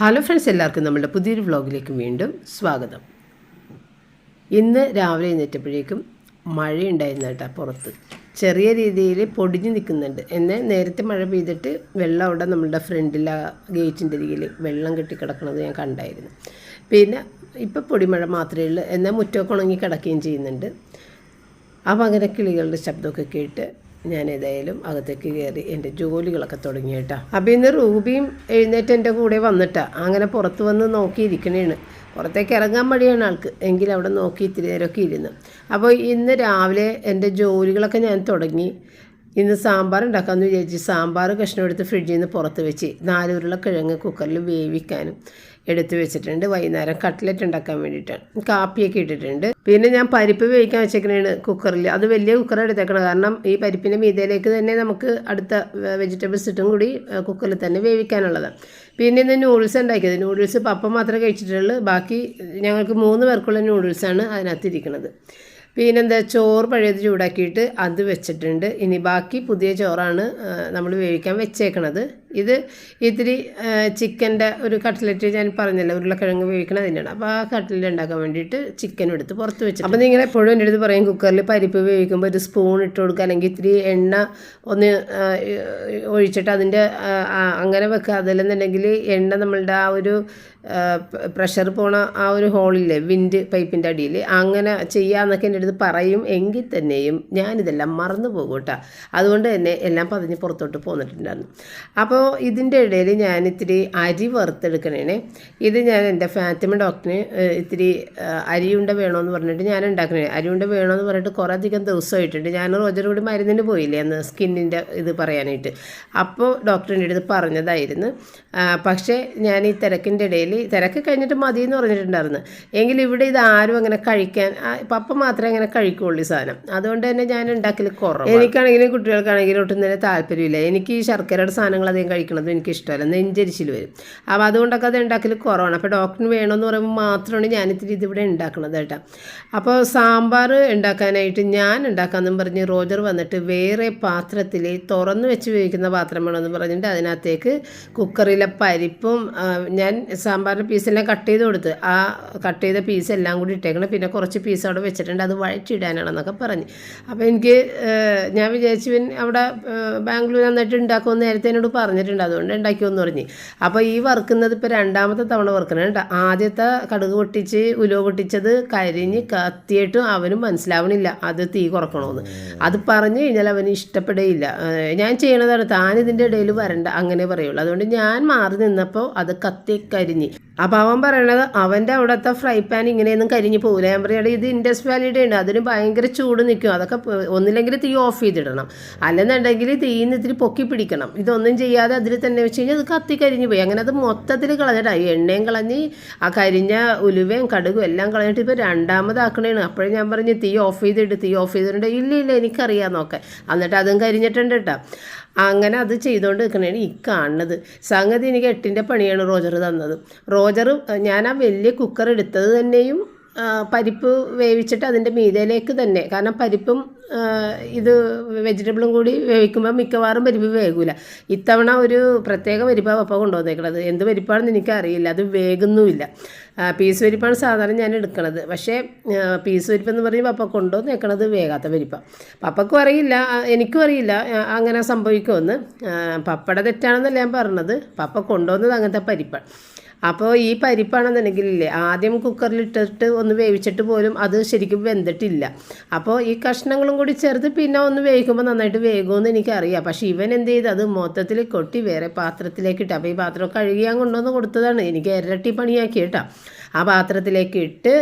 Hello friends എല്ലാവർക്കും നമ്മുടെ പുതിയൊരു വ്ളോഗിലേക്ക് വീണ്ടും സ്വാഗതം. ഇന്ന് രാവിലെ എഴുന്നേറ്റപ്പോഴേക്കും മഴയുണ്ടായിരുന്നു കേട്ടോ പുറത്ത്. ചെറിയ രീതിയിൽ പൊടിഞ്ഞു നിൽക്കുന്നുണ്ട്. എന്നാൽ നേരത്തെ മഴ പെയ്തിട്ട് വെള്ളം അവിടെ നമ്മളുടെ ഫ്രണ്ടിൽ ആ ഗേറ്റിന്റെ അരികിൽ വെള്ളം കെട്ടിക്കിടക്കുന്നത് ഞാൻ കണ്ടായിരുന്നു. പിന്നെ ഇപ്പം പൊടിമഴ മാത്രമേ ഉള്ളൂ. എന്നാൽ മുറ്റമൊക്കെ ഉണങ്ങി കിടക്കുകയും ചെയ്യുന്നുണ്ട്. ആ അങ്ങനെ കിളികളുടെ ശബ്ദമൊക്കെ കേട്ട് ഞാൻ ഏതായാലും അകത്തേക്ക് കയറി എന്റെ ജോലികളൊക്കെ തുടങ്ങി കേട്ടോ. അപ്പം ഇന്ന് റൂബിയും എഴുന്നേറ്റ് എന്റെ കൂടെ വന്നിട്ടാ. അങ്ങനെ പുറത്ത് വന്ന് നോക്കിയിരിക്കണേണ്. പുറത്തേക്ക് ഇറങ്ങാൻ മടിയാണ് ആൾക്ക്. എങ്കിൽ അവിടെ നോക്കി ഇത്തിരി നേരമൊക്കെ ഇരുന്നു. അപ്പോൾ ഇന്ന് രാവിലെ എന്റെ ജോലികളൊക്കെ ഞാൻ തുടങ്ങി. ഇന്ന് സാമ്പാർ ഉണ്ടാക്കാമെന്ന് വിചാരിച്ച് സാമ്പാർ കഷ്ണം എടുത്ത് ഫ്രിഡ്ജിൽ നിന്ന് പുറത്ത് വെച്ച് നാല് കിഴങ്ങ് കുക്കറിൽ വേവിക്കാനും. എടുത്ത് വെച്ചിട്ടുണ്ട്. വൈകുന്നേരം കട്ട്ലറ്റ് ഉണ്ടാക്കാൻ വേണ്ടിയിട്ടാണ് കാപ്പിയൊക്കെ ഇട്ടിട്ടുണ്ട്. പിന്നെ ഞാൻ പരിപ്പ് വേവിക്കാൻ വെച്ചേക്കണേണ് കുക്കറിൽ. അത് വലിയ കുക്കർ എടുത്തേക്കണം കാരണം ഈ പരിപ്പിന്റെ മീതയിലേക്ക് തന്നെ നമുക്ക് അടുത്ത വെജിറ്റബിൾസ് ഇട്ടും കൂടി കുക്കറിൽ തന്നെ വേവിക്കാനുള്ളതാണ് പിന്നെ ഇന്ന് നൂഡിൽസ് ഉണ്ടാക്കിയത്. നൂഡിൽസ് പപ്പ മാത്രമേ കഴിച്ചിട്ടുള്ളൂ. ബാക്കി ഞങ്ങൾക്ക് മൂന്ന് പേർക്കുള്ള നൂഡിൽസാണ് അതിനകത്ത് ഇരിക്കുന്നത് പിന്നെന്താ ചോറ് പഴയത് ചൂടാക്കിയിട്ട് അത് വെച്ചിട്ടുണ്ട്. ഇനി ബാക്കി പുതിയ ചോറാണ് നമ്മൾ വേവിക്കാൻ വെച്ചേക്കണത്. ഇത് ഇത്തിരി ചിക്കന്റെ ഒരു കട്ട്ലറ്റ് ഞാൻ പറഞ്ഞല്ലോ ഉരുളക്കിഴങ്ങ് വേവിക്കണം അതിനാണ്. അപ്പോൾ ആ കട്ട്ലറ്റ് ഉണ്ടാക്കാൻ വേണ്ടിയിട്ട് ചിക്കൻ എടുത്ത് പുറത്ത് വെച്ചു അപ്പോൾ നിങ്ങൾ എപ്പോഴും എന്റെ അടുത്ത് പറയും കുക്കറിൽ പരിപ്പ് വേവിക്കുമ്പോൾ ഒരു സ്പൂൺ ഇട്ട് കൊടുക്കുക അല്ലെങ്കിൽ ഇത്തിരി എണ്ണ ഒന്ന് ഒഴിച്ചിട്ട് അതിന്റെ അങ്ങനെ വെക്കുക. അതല്ലെന്നുണ്ടെങ്കിൽ എണ്ണ നമ്മളുടെ ആ ഒരു പ്രഷർ പോണ ആ ഒരു ഹോളില്ലേ വിൻഡ് പൈപ്പിന്റെ അടിയിൽ അങ്ങനെ ചെയ്യാന്നൊക്കെ എന്റെ അടുത്ത് പറയും. എങ്കിൽ തന്നെയും ഞാനിതെല്ലാം മറന്നു പോകും അതുകൊണ്ട് തന്നെ എല്ലാം പതിഞ്ഞ് പുറത്തോട്ട് പോന്നിട്ടുണ്ടായിരുന്നു. അപ്പോൾ ഇതിന്റെ ഇടയിൽ ഞാൻ ഇത്തിരി അരി വറുത്തെടുക്കണേനെ ഇത് ഞാൻ എന്റെ ഫാത്തിമ ഡോക്ടറിന് ഇത്തിരി അരിയുണ്ട വേണമെന്ന് പറഞ്ഞിട്ട് ഞാൻ ഉണ്ടാക്കണേ. അരിയുണ്ട വേണമെന്ന് പറഞ്ഞിട്ട് കുറേ അധികം ദിവസമായിട്ടുണ്ട്. ഞാൻ റോജർ കൂടി മരുന്നിന് പോയില്ലേ അന്ന് സ്കിന്നിന്റെ ഇത് പറയാനായിട്ട്. അപ്പോൾ ഡോക്ടറിന്റെ അടുത്ത് പറഞ്ഞതായിരുന്നു. പക്ഷേ ഞാൻ ഈ തിരക്കിന്റെ ഇടയിൽ തിരക്ക് കഴിഞ്ഞിട്ട് മതി എന്ന് പറഞ്ഞിട്ടുണ്ടായിരുന്നു. എങ്കിൽ ഇവിടെ ഇത് ആരും അങ്ങനെ കഴിക്കാൻ പപ്പ മാത്രമേ അങ്ങനെ കഴിക്കുകയുള്ളൂ ഈ സാധനം. അതുകൊണ്ട് തന്നെ ഞാൻ ഉണ്ടാക്കൽ കുറവ് എനിക്കാണെങ്കിലും കുട്ടികൾക്കാണെങ്കിലും ഒട്ടും തന്നെ താല്പര്യമില്ല. എനിക്ക് ഈ ശർക്കരയുടെ സാധനങ്ങൾ അധികം കഴിക്കണതും എനിക്ക് ഇഷ്ടമല്ല നെഞ്ചരിച്ചിൽ വരും. അപ്പോൾ അതുകൊണ്ടൊക്കെ അത് ഉണ്ടാക്കൽ കുറവാണ്. അപ്പോൾ ഡോക്ടറിന് വേണമെന്ന് പറയുമ്പോൾ മാത്രമാണ് ഞാൻ ഇത്തിരി ഇതിവിടെ ഉണ്ടാക്കണത് കേട്ടോ. അപ്പോൾ സാമ്പാർ ഉണ്ടാക്കാനായിട്ട് ഞാൻ ഉണ്ടാക്കാമെന്നും പറഞ്ഞ് റോജർ വന്നിട്ട് വേറെ പാത്രത്തിൽ തുറന്ന് വെച്ച് ഉപയോഗിക്കുന്ന പാത്രം വേണമെന്ന് പറഞ്ഞിട്ട് അതിനകത്തേക്ക് കുക്കറിലെ പരിപ്പും ഞാൻ സാമ്പാറിന്റെ പീസെല്ലാം കട്ട് ചെയ്ത് കൊടുത്ത്. ആ കട്ട് ചെയ്ത പീസ് എല്ലാം കൂടി ഇട്ടേക്കണം. പിന്നെ കുറച്ച് പീസ് അവിടെ വെച്ചിട്ടുണ്ട്. അത് വഴറ്റിടാനാണെന്നൊക്കെ പറഞ്ഞ്. അപ്പോൾ എനിക്ക് ഞാൻ വിചാരിച്ചു അവിടെ ബാംഗ്ലൂർ നന്നായിട്ട് ഉണ്ടാക്കുമെന്ന് നേരത്തെ എന്നോട് പറഞ്ഞിട്ടുണ്ട്. അതുകൊണ്ട് ഉണ്ടാക്കിയോന്ന് പറഞ്ഞ്. അപ്പോൾ ഈ വറുക്കുന്നത് ഇപ്പോൾ രണ്ടാമത്തെ തവണ വറുക്കണുണ്ട് ആദ്യത്തെ കടുക് പൊട്ടിച്ച് ഉലുവ പൊട്ടിച്ചത് കരിഞ്ഞ് കത്തിയിട്ടും അവനും മനസ്സിലാവണില്ല. അത് തീ കുറക്കണമെന്ന് അത് പറഞ്ഞു കഴിഞ്ഞാൽ അവന് ഇഷ്ടപ്പെടുകയില്ല ഞാൻ ചെയ്യണതാണ് താൻ ഇതിന്റെ ഇടയിൽ വരണ്ട. അങ്ങനെ പറയുള്ളൂ. അതുകൊണ്ട് ഞാൻ മാറി നിന്നപ്പോൾ അത് കത്തി കരിഞ്ഞ്. അപ്പോൾ അവൻ പറയണത് അവന്റെ അവിടുത്തെ ഫ്രൈ പാൻ ഇങ്ങനെയൊന്നും കരിഞ്ഞു പോകില്ല ഞാൻ പറയുക ഇത് ഇൻഡസ് വാലിയുടെ ഉണ്ട്. അതിന് ഭയങ്കര ചൂട് നിൽക്കും. അതൊക്കെ ഒന്നില്ലെങ്കിൽ തീ ഓഫ് ചെയ്തിടണം. അല്ലെന്നുണ്ടെങ്കിൽ തീന്ന് ഇത്തിരി പൊക്കി പിടിക്കണം. ഇതൊന്നും ചെയ്യാതെ അതിൽ തന്നെ വെച്ച് കഴിഞ്ഞാൽ അത് കത്തി കരിഞ്ഞ് പോയി. അങ്ങനെ അത് മൊത്തത്തിൽ കളഞ്ഞിട്ടായി എണ്ണയും കളഞ്ഞ് ആ കരിഞ്ഞ ഉലുവയും കടുകും എല്ലാം കളഞ്ഞിട്ട് ഇപ്പോൾ രണ്ടാമതാക്കണേണ്. അപ്പോഴും ഞാൻ പറഞ്ഞു തീ ഓഫ് ചെയ്തിട്ട് തീ ഓഫ് ചെയ്തിട്ടുണ്ട് ഇല്ല ഇല്ല എനിക്കറിയാം നോക്കാൻ എന്നിട്ട് അതും കരിഞ്ഞിട്ടുണ്ട് കേട്ടോ. അങ്ങനെ അത് ചെയ്തുകൊണ്ട് നിൽക്കണേണ് ഈ കാണുന്നത്. സംഗതി എനിക്ക് എട്ടിന്റെ പണിയാണ് റോജർ തന്നത്. റോജർ ഞാൻ ആ വലിയ കുക്കർ എടുത്തത് തന്നെയും പരിപ്പ് വേവിച്ചിട്ട് അതിന്റെ മീതയിലേക്ക് തന്നെ. കാരണം പരിപ്പും ഇത് വെജിറ്റബിളും കൂടി വേവിക്കുമ്പോൾ മിക്കവാറും പരിപ്പ് വേകൂല. ഇത്തവണ ഒരു പ്രത്യേക പരിപ്പാണ് പപ്പ കൊണ്ടുവന്നേക്കണത്. എന്ത് പരിപ്പാണെന്ന് എനിക്കറിയില്ല. അത് വേകുന്നുമില്ല. പീസ് പരിപ്പാണ് സാധാരണ ഞാൻ എടുക്കണത്. പക്ഷേ പീസ് വരിപ്പെന്ന് പറഞ്ഞ് പപ്പ കൊണ്ടുവന്നേക്കണത് വേകാത്ത പരിപ്പാണ് പപ്പക്കും അറിയില്ല എനിക്കും അറിയില്ല അങ്ങനെ സംഭവിക്കുമെന്ന്. പപ്പയുടെ തെറ്റാണെന്നല്ല ഞാൻ പറഞ്ഞത്. പപ്പ കൊണ്ടുവന്നത് അങ്ങനത്തെ പരിപ്പാണ് അപ്പോൾ ഈ പരിപ്പാണെന്നുണ്ടെങ്കിലില്ലേ ആദ്യം കുക്കറിലിട്ടിട്ട് ഒന്ന് വേവിച്ചിട്ട് പോലും അത് ശരിക്കും വെന്തിട്ടില്ല. അപ്പോൾ ഈ കഷ്ണങ്ങളും കൂടി ചേർത്ത് പിന്നെ ഒന്ന് വേവിക്കുമ്പോൾ നന്നായിട്ട് വേകുമെന്ന് എനിക്കറിയാം. പക്ഷേ ഇവൻ എന്ത് ചെയ്ത് അത് മൊത്തത്തിൽ കൊട്ടി വേറെ പാത്രത്തിലേക്ക് ഇട്ട് അപ്പോൾ ഈ പാത്രം കഴുകിയാൻ കൊണ്ടുവന്ന് കൊടുത്തതാണ്. എനിക്ക് ഇരട്ടി പണിയാക്കി കേട്ടോ ആ പാത്രത്തിലേക്ക് ഇട്ട്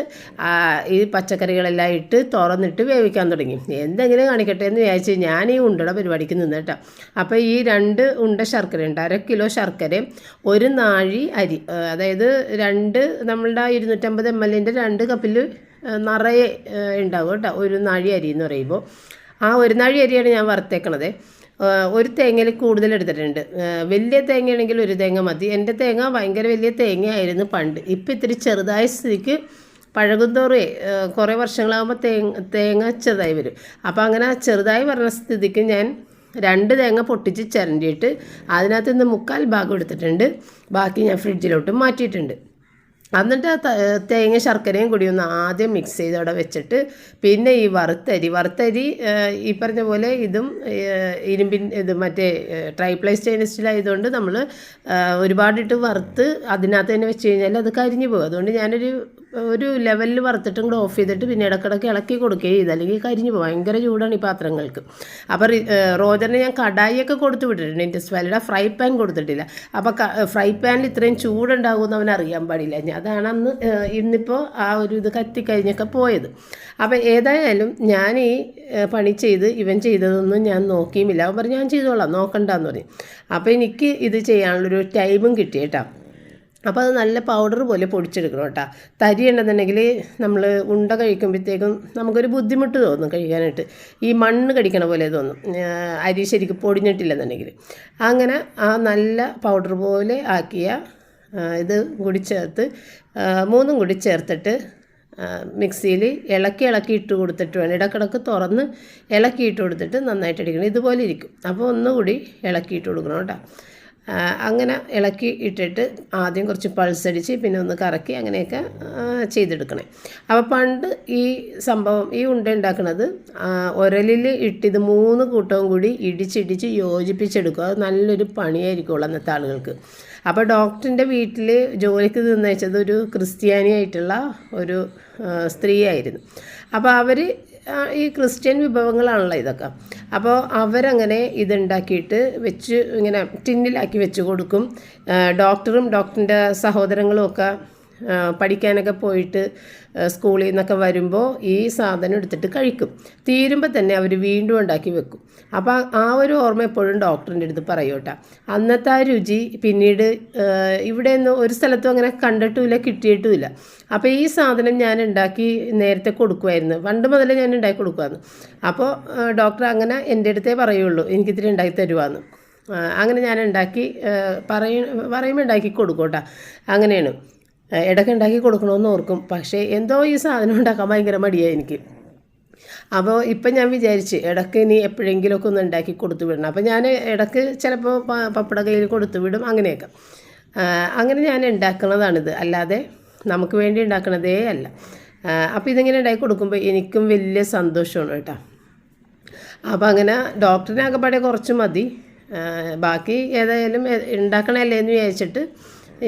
ഈ പച്ചക്കറികളെല്ലാം ഇട്ട് തുറന്നിട്ട് വേവിക്കാൻ തുടങ്ങി. എന്തെങ്കിലും കാണിക്കട്ടെ എന്ന് വിചാരിച്ച് ഞാൻ ഈ ഉണ്ടയുടെ പരിപാടിക്ക് നിന്ന് അപ്പോൾ ഈ രണ്ട് ഉണ്ട ശർക്കര ഉണ്ട് അര കിലോ ശർക്കരയും ഒരു നാഴി അരി അതായത് രണ്ട് നമ്മളുടെ ഇരുന്നൂറ്റമ്പത് എം എല്ലിന്റെ രണ്ട് കപ്പിൽ നിറയെ ഉണ്ടാവും കേട്ടോ ഒരു നാഴി അരി എന്ന് പറയുമ്പോൾ. ആ ഒരു നാഴി അരിയാണ് ഞാൻ വറുത്തേക്കണത്. ഒരു തേങ്ങയിൽ കൂടുതൽ എടുത്തിട്ടുണ്ട്. വലിയ തേങ്ങയാണെങ്കിൽ ഒരു തേങ്ങ മതി. എന്റെ തേങ്ങ ഭയങ്കര വലിയ തേങ്ങയായിരുന്നു പണ്ട്. ഇപ്പം ഇത്തിരി ചെറുതായ സ്ഥിതിക്ക് പഴകുന്തോറേ കുറേ വർഷങ്ങളാകുമ്പോൾ തേങ്ങ തേങ്ങ ചെറുതായി വരും. അപ്പോൾ അങ്ങനെ ചെറുതായി പറഞ്ഞ സ്ഥിതിക്ക് ഞാൻ രണ്ട് തേങ്ങ പൊട്ടിച്ച് ചിരണ്ടിയിട്ട് അതിനകത്ത് നിന്ന് മുക്കാൽ ഭാഗം എടുത്തിട്ടുണ്ട്. ബാക്കി ഞാൻ ഫ്രിഡ്ജിലോട്ട് മാറ്റിയിട്ടുണ്ട്. എന്നിട്ട് തേങ്ങ ശർക്കരയും കൂടി ഒന്ന് ആദ്യം മിക്സ് ചെയ്ത് അവിടെ വെച്ചിട്ട് പിന്നെ ഈ വറുത്തരി വറുത്തരി ഈ പറഞ്ഞ പോലെ ഇതും ഇരുമ്പിൻ ഇത് മറ്റേ ട്രൈപ്ലൈ സ്റ്റെയിൻലെസ് സ്റ്റീലായതുകൊണ്ട് നമ്മൾ ഒരുപാടിട്ട് വറുത്ത് അതിനകത്ത് തന്നെ വെച്ച് കഴിഞ്ഞാൽ അത് കരിഞ്ഞു പോകും. അതുകൊണ്ട് ഞാനൊരു ഒരു ലെവലിൽ വറുത്തിട്ടും കൂടെ ഓഫ് ചെയ്തിട്ട് പിന്നെ ഇടക്കിടക്ക് ഇളക്കി കൊടുക്കുകയും ചെയ്ത്. അല്ലെങ്കിൽ കരിഞ്ഞു പോകും ഭയങ്കര ചൂടാണ് ഈ പാത്രങ്ങൾക്ക്. അപ്പോൾ റോജറിന് ഞാൻ കടായിയൊക്കെ കൊടുത്തു വിട്ടിട്ടുണ്ട്. എന്റെ വാലിയുടെ ഫ്രൈ പാൻ കൊടുത്തിട്ടില്ല. അപ്പോൾ ഫ്രൈ പാനിൽ ഇത്രയും ചൂടുണ്ടാകുമെന്ന് അവൻ അറിയാൻ പാടില്ല. ഞാൻ അതാണ് അന്ന് ഇന്നിപ്പോൾ ആ ഒരു ഇത് കത്തിക്കഴിഞ്ഞൊക്കെ പോയത്. അപ്പോൾ ഏതായാലും ഞാൻ ഈ പണി ചെയ്ത് ഇവൻ ചെയ്തതൊന്നും ഞാൻ നോക്കിയുമില്ല. അവൻ പറഞ്ഞു ഞാൻ ചെയ്തോളാം. നോക്കണ്ടെന്ന് പറഞ്ഞു. അപ്പോൾ എനിക്ക് ഇത് ചെയ്യാനുള്ളൊരു ടൈമും കിട്ടി കേട്ടോ. അപ്പോൾ അത് നല്ല പൗഡർ പോലെ പൊടിച്ചെടുക്കണം കേട്ടോ. തരി ഉണ്ടെന്നുണ്ടെങ്കിൽ നമ്മൾ ഉണ്ട കഴിക്കുമ്പോഴത്തേക്കും നമുക്കൊരു ബുദ്ധിമുട്ട് തോന്നും കഴിക്കാനായിട്ട്. ഈ മണ്ണ് കടിക്കണ പോലെ തോന്നും. അരി ശരിക്കും പൊടിഞ്ഞിട്ടില്ലെന്നുണ്ടെങ്കിൽ അങ്ങനെ ആ നല്ല പൗഡർ പോലെ ആക്കിയ ഇത് കൂടി ചേർത്ത് മൂന്നും കൂടി ചേർത്തിട്ട് മിക്സിയിൽ ഇളക്കി ഇളക്കി ഇട്ട് കൊടുത്തിട്ട് വേണം. ഇടക്കിടക്ക് തുറന്ന് ഇളക്കി ഇട്ട് കൊടുത്തിട്ട് നന്നായിട്ട് അടിക്കണം. ഇതുപോലെ ഇരിക്കും. അപ്പോൾ ഒന്നുകൂടി ഇളക്കിയിട്ട് കൊടുക്കണം കേട്ടോ. അങ്ങനെ ഇളക്കി ഇട്ടിട്ട് ആദ്യം കുറച്ച് പൾസ് അടിച്ച് പിന്നെ ഒന്ന് കറക്കി അങ്ങനെയൊക്കെ ചെയ്തെടുക്കണേ. അപ്പോൾ പണ്ട് ഈ സംഭവം ഈ ഉണ്ട ഉണ്ടാക്കുന്നത് ഉരലിൽ ഇട്ടിത് മൂന്ന് കൂട്ടവും കൂടി ഇടിച്ചിടിച്ച് യോജിപ്പിച്ചെടുക്കുക അത് നല്ലൊരു പണിയായിരിക്കുള്ളൂ അന്നത്തെ ആളുകൾക്ക്. അപ്പോൾ ഡോക്ടറിന്റെ വീട്ടിൽ ജോലിക്ക് നിന്നയച്ചത് ഒരു ക്രിസ്ത്യാനിയായിട്ടുള്ള ഒരു സ്ത്രീയായിരുന്നു അപ്പോൾ അവർ ഈ ക്രിസ്ത്യൻ വിഭവങ്ങളാണല്ലോ ഇതൊക്കെ. അപ്പോൾ അവരങ്ങനെ ഇതുണ്ടാക്കിയിട്ട് വെച്ച് ഇങ്ങനെ ടിന്നിലാക്കി വെച്ച് കൊടുക്കും. ഡോക്ടറും ഡോക്ടറിന്റെ സഹോദരങ്ങളും ഒക്കെ പഠിക്കാനൊക്കെ പോയിട്ട് സ്കൂളിൽ നിന്നൊക്കെ വരുമ്പോൾ ഈ സാധനം എടുത്തിട്ട് കഴിക്കും. തീരുമ്പോൾ തന്നെ അവർ വീണ്ടും ഉണ്ടാക്കി വെക്കും. അപ്പോൾ ആ ഒരു ഓർമ്മ എപ്പോഴും ഡോക്ടറിന്റെ അടുത്ത് പറയൂട്ട അന്നത്തെ ആ രുചി പിന്നീട് ഇവിടെ ഒന്നും ഒരു സ്ഥലത്തും അങ്ങനെ കണ്ടിട്ടുമില്ല കിട്ടിയിട്ടുമില്ല. അപ്പോൾ ഈ സാധനം ഞാൻ ഉണ്ടാക്കി നേരത്തെ കൊടുക്കുമായിരുന്നു പണ്ട് മുതലേ ഞാൻ ഉണ്ടാക്കി കൊടുക്കുമായിരുന്നു അപ്പോൾ ഡോക്ടർ അങ്ങനെ എന്റെ അടുത്തേ പറയുള്ളൂ എനിക്കിത്തിരി ഉണ്ടാക്കി തരുവാന്ന്. അങ്ങനെ ഞാൻ ഉണ്ടാക്കി പറയും പറയ പറയുമ്പോൾ ഉണ്ടാക്കി കൊടുക്കൂട്ടാ അങ്ങനെയാണ്. ഇടയ്ക്ക് ഉണ്ടാക്കി കൊടുക്കണമെന്ന് ഓർക്കും. പക്ഷേ എന്തോ ഈ സാധനം ഉണ്ടാക്കാൻ ഭയങ്കര മടിയാണ് എനിക്ക്. അപ്പോൾ ഇപ്പം ഞാൻ വിചാരിച്ച് ഇടയ്ക്ക് ഇനി എപ്പോഴെങ്കിലുമൊക്കെ ഒന്ന് ഉണ്ടാക്കി കൊടുത്തു വിടണം. അപ്പോൾ ഞാൻ ഇടയ്ക്ക് ചിലപ്പോൾ പപ്പട കയ്യിൽ കൊടുത്തു വിടും അങ്ങനെയൊക്കെ. അങ്ങനെ ഞാൻ ഉണ്ടാക്കുന്നതാണിത്. അല്ലാതെ നമുക്ക് വേണ്ടി ഉണ്ടാക്കണതേ അല്ല. അപ്പോൾ ഇതിങ്ങനെ ഉണ്ടാക്കി കൊടുക്കുമ്പോൾ എനിക്കും വലിയ സന്തോഷമാണ് കേട്ടോ. അപ്പോൾ അങ്ങനെ ഡോക്ടറിനെ ആകെപ്പാടെ കുറച്ച് മതി. ബാക്കി ഏതായാലും ഉണ്ടാക്കണമല്ലേ എന്ന് വിചാരിച്ചിട്ട്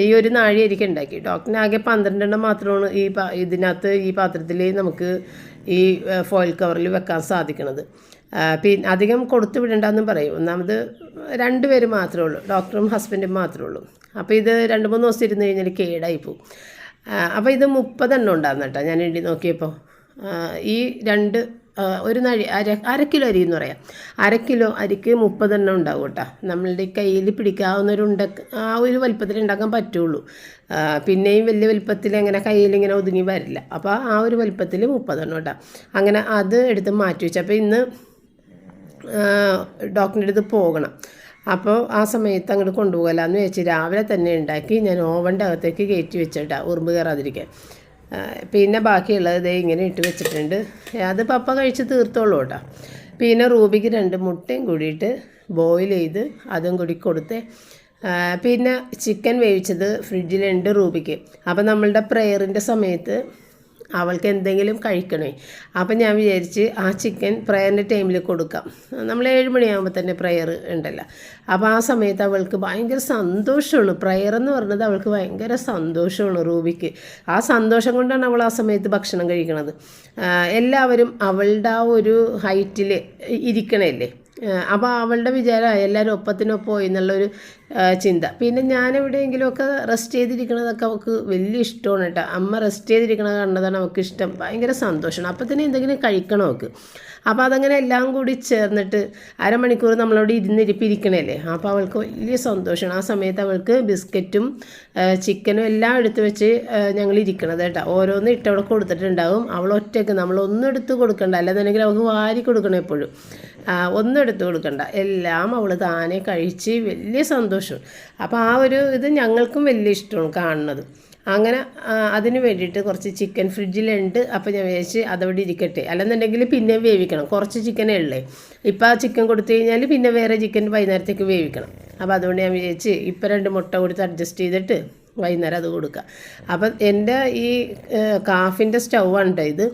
ഈ ഒരു നാഴി എനിക്ക് ഉണ്ടാക്കി. അങ്ങനെ ആകെ പന്ത്രണ്ടെണ്ണം മാത്രമാണ് ഈ ഇതിനകത്ത് ഈ പാത്രത്തിൽ നമുക്ക് ഈ ഫോയിൽ കവറിൽ വെക്കാൻ സാധിക്കുന്നത് പിന്നെ അധികം കൊടുത്തു വിടണ്ടെന്നും പറയും. ഒന്നാമത് രണ്ട് പേര് മാത്രമേ ഉള്ളൂ. ഡോക്ടറും ഹസ്ബൻഡും മാത്രമേ ഉള്ളൂ. അപ്പോൾ ഇത് രണ്ട് മൂന്ന് ദിവസം ഇരുന്ന് കഴിഞ്ഞാൽ കേടായി പോകും അപ്പോൾ ഇത് മുപ്പതെണ്ണം ഉണ്ടാകുന്ന കേട്ടോ. ഞാൻ എണ്ണി നോക്കിയപ്പോൾ ഈ രണ്ട് ഒരു നഴി അര അര കിലോ അരി എന്ന് പറയാം. അര കിലോ അരിക്ക് മുപ്പതെണ്ണം ഉണ്ടാവും കേട്ടോ. നമ്മളുടെ കയ്യിൽ പിടിക്കാവുന്ന ഒരു ഉണ്ട ആ ഒരു വലിപ്പത്തിൽ ഉണ്ടാക്കാൻ പറ്റുള്ളൂ. പിന്നെയും വലിയ വലിപ്പത്തിൽ അങ്ങനെ കയ്യിൽ ഇങ്ങനെ ഒതുങ്ങി വരില്ല. അപ്പോൾ ആ ഒരു വലിപ്പത്തിൽ മുപ്പതെണ്ണം കേട്ടോ. അങ്ങനെ അത് എടുത്ത് മാറ്റി വെച്ചു. അപ്പോൾ ഇന്ന് ഡോക്ടറിന്റെ അടുത്ത് പോകണം. അപ്പോൾ ആ സമയത്ത് അങ്ങോട്ട് കൊണ്ടുപോകലാന്ന് വെച്ച് രാവിലെ തന്നെ ഉണ്ടാക്കി ഞാൻ ഓവന്റെ അകത്തേക്ക് കയറ്റി വെച്ചിട്ടാണ് ഉറുമ്പ് കയറാതിരിക്കാൻ. പിന്നെ ബാക്കിയുള്ളത് ഇങ്ങനെ ഇട്ട് വെച്ചിട്ടുണ്ട്. അത് പപ്പ കഴിച്ച് തീർത്തോളൂ കേട്ടോ. പിന്നെ റൂബിക്ക് രണ്ട് മുട്ടയും കൂടിയിട്ട് ബോയിൽ ചെയ്ത് അതും കൂടി കൊടുത്ത്. പിന്നെ ചിക്കൻ വേവിച്ചത് ഫ്രിഡ്ജിലുണ്ട് റൂബിക്ക്. അപ്പോൾ നമ്മളുടെ പ്രെയറിന്റെ സമയത്ത് അവൾക്ക് എന്തെങ്കിലും കഴിക്കണേ. അപ്പം ഞാൻ വിചാരിച്ച് ആ ചിക്കൻ പ്രയറിന്റെ ടൈമിൽ കൊടുക്കാം. നമ്മൾ ഏഴ് മണിയാകുമ്പോൾ തന്നെ പ്രയർ ഉണ്ടല്ലോ. അപ്പോൾ ആ സമയത്ത് അവൾക്ക് ഭയങ്കര സന്തോഷമാണ് പ്രയർ എന്ന് പറഞ്ഞത് അവൾക്ക് ഭയങ്കര സന്തോഷമാണ് റൂബിക്ക്. ആ സന്തോഷം കൊണ്ടാണ് അവൾ ആ സമയത്ത് ഭക്ഷണം കഴിക്കണത്. എല്ലാവരും അവളുടെ ആ ഒരു ഹൈറ്റിൽ ഇരിക്കണല്ലേ? അപ്പോൾ അവളുടെ വിചാരം എല്ലാവരും ഒപ്പത്തിനൊപ്പം പോയി എന്നുള്ളൊരു ചിന്ത. പിന്നെ ഞാൻ എവിടെയെങ്കിലുമൊക്കെ റെസ്റ്റ് ചെയ്തിരിക്കണതൊക്കെ അവൾക്ക് വലിയ ഇഷ്ടമാണ് കേട്ടോ. അമ്മ റെസ്റ്റ് ചെയ്തിരിക്കണത് കണ്ടതാണ് അവൾക്ക് ഇഷ്ടം ഭയങ്കര സന്തോഷമാണ്. അപ്പോൾ തന്നെ എന്തെങ്കിലും കഴിക്കണം അവൾക്ക് അപ്പോൾ അതങ്ങനെ എല്ലാം കൂടി ചേർന്നിട്ട് അരമണിക്കൂർ നമ്മളവിടെ ഇരുന്നിരിപ്പിരിക്കണല്ലേ? അപ്പോൾ അവൾക്ക് വലിയ സന്തോഷമാണ്. ആ സമയത്ത് അവൾക്ക് ബിസ്ക്കറ്റും ചിക്കനും എല്ലാം എടുത്ത് വെച്ച് ഞങ്ങൾ ഇരിക്കണത് കേട്ടോ. ഓരോന്ന് ഇട്ടവിടെ അവിടെ കൊടുത്തിട്ടുണ്ടാവും. അവൾ ഒറ്റയ്ക്ക് നമ്മളൊന്നും എടുത്ത് കൊടുക്കണ്ട. അല്ലാന്നുണ്ടെങ്കിൽ അവൾക്ക് വാരി കൊടുക്കണം എപ്പോഴും. ഒന്നും എടുത്ത് കൊടുക്കണ്ട. എല്ലാം അവൾ താനെ കഴിച്ച് വലിയ സന്തോഷം അപ്പോൾ ആ ഒരു ഇത് ഞങ്ങൾക്കും വലിയ ഇഷ്ടമാണ് കാണുന്നത്. അങ്ങനെ അതിന് വേണ്ടിയിട്ട് കുറച്ച് ചിക്കൻ ഫ്രിഡ്ജിലുണ്ട് അപ്പോൾ ഞാൻ വിചാരിച്ച് അതവിടെ ഇരിക്കട്ടെ. അല്ലെന്നുണ്ടെങ്കിൽ പിന്നെ വേവിക്കണം. കുറച്ച് ചിക്കനേ ഉള്ളേ. ഇപ്പോൾ ആ ചിക്കൻ കൊടുത്തു കഴിഞ്ഞാൽ പിന്നെ വേറെ ചിക്കൻ വൈകുന്നേരത്തേക്ക് വേവിക്കണം. അപ്പോൾ അതുകൊണ്ട് ഞാൻ വിചാരിച്ച് ഇപ്പോൾ രണ്ട് മുട്ട കൊടുത്ത് അഡ്ജസ്റ്റ് ചെയ്തിട്ട് വൈകുന്നേരം അത് കൊടുക്കുക. അപ്പം എന്റെ ഈ കാഫിന്റെ സ്റ്റൗവാണ് കേട്ടോ ഇത്?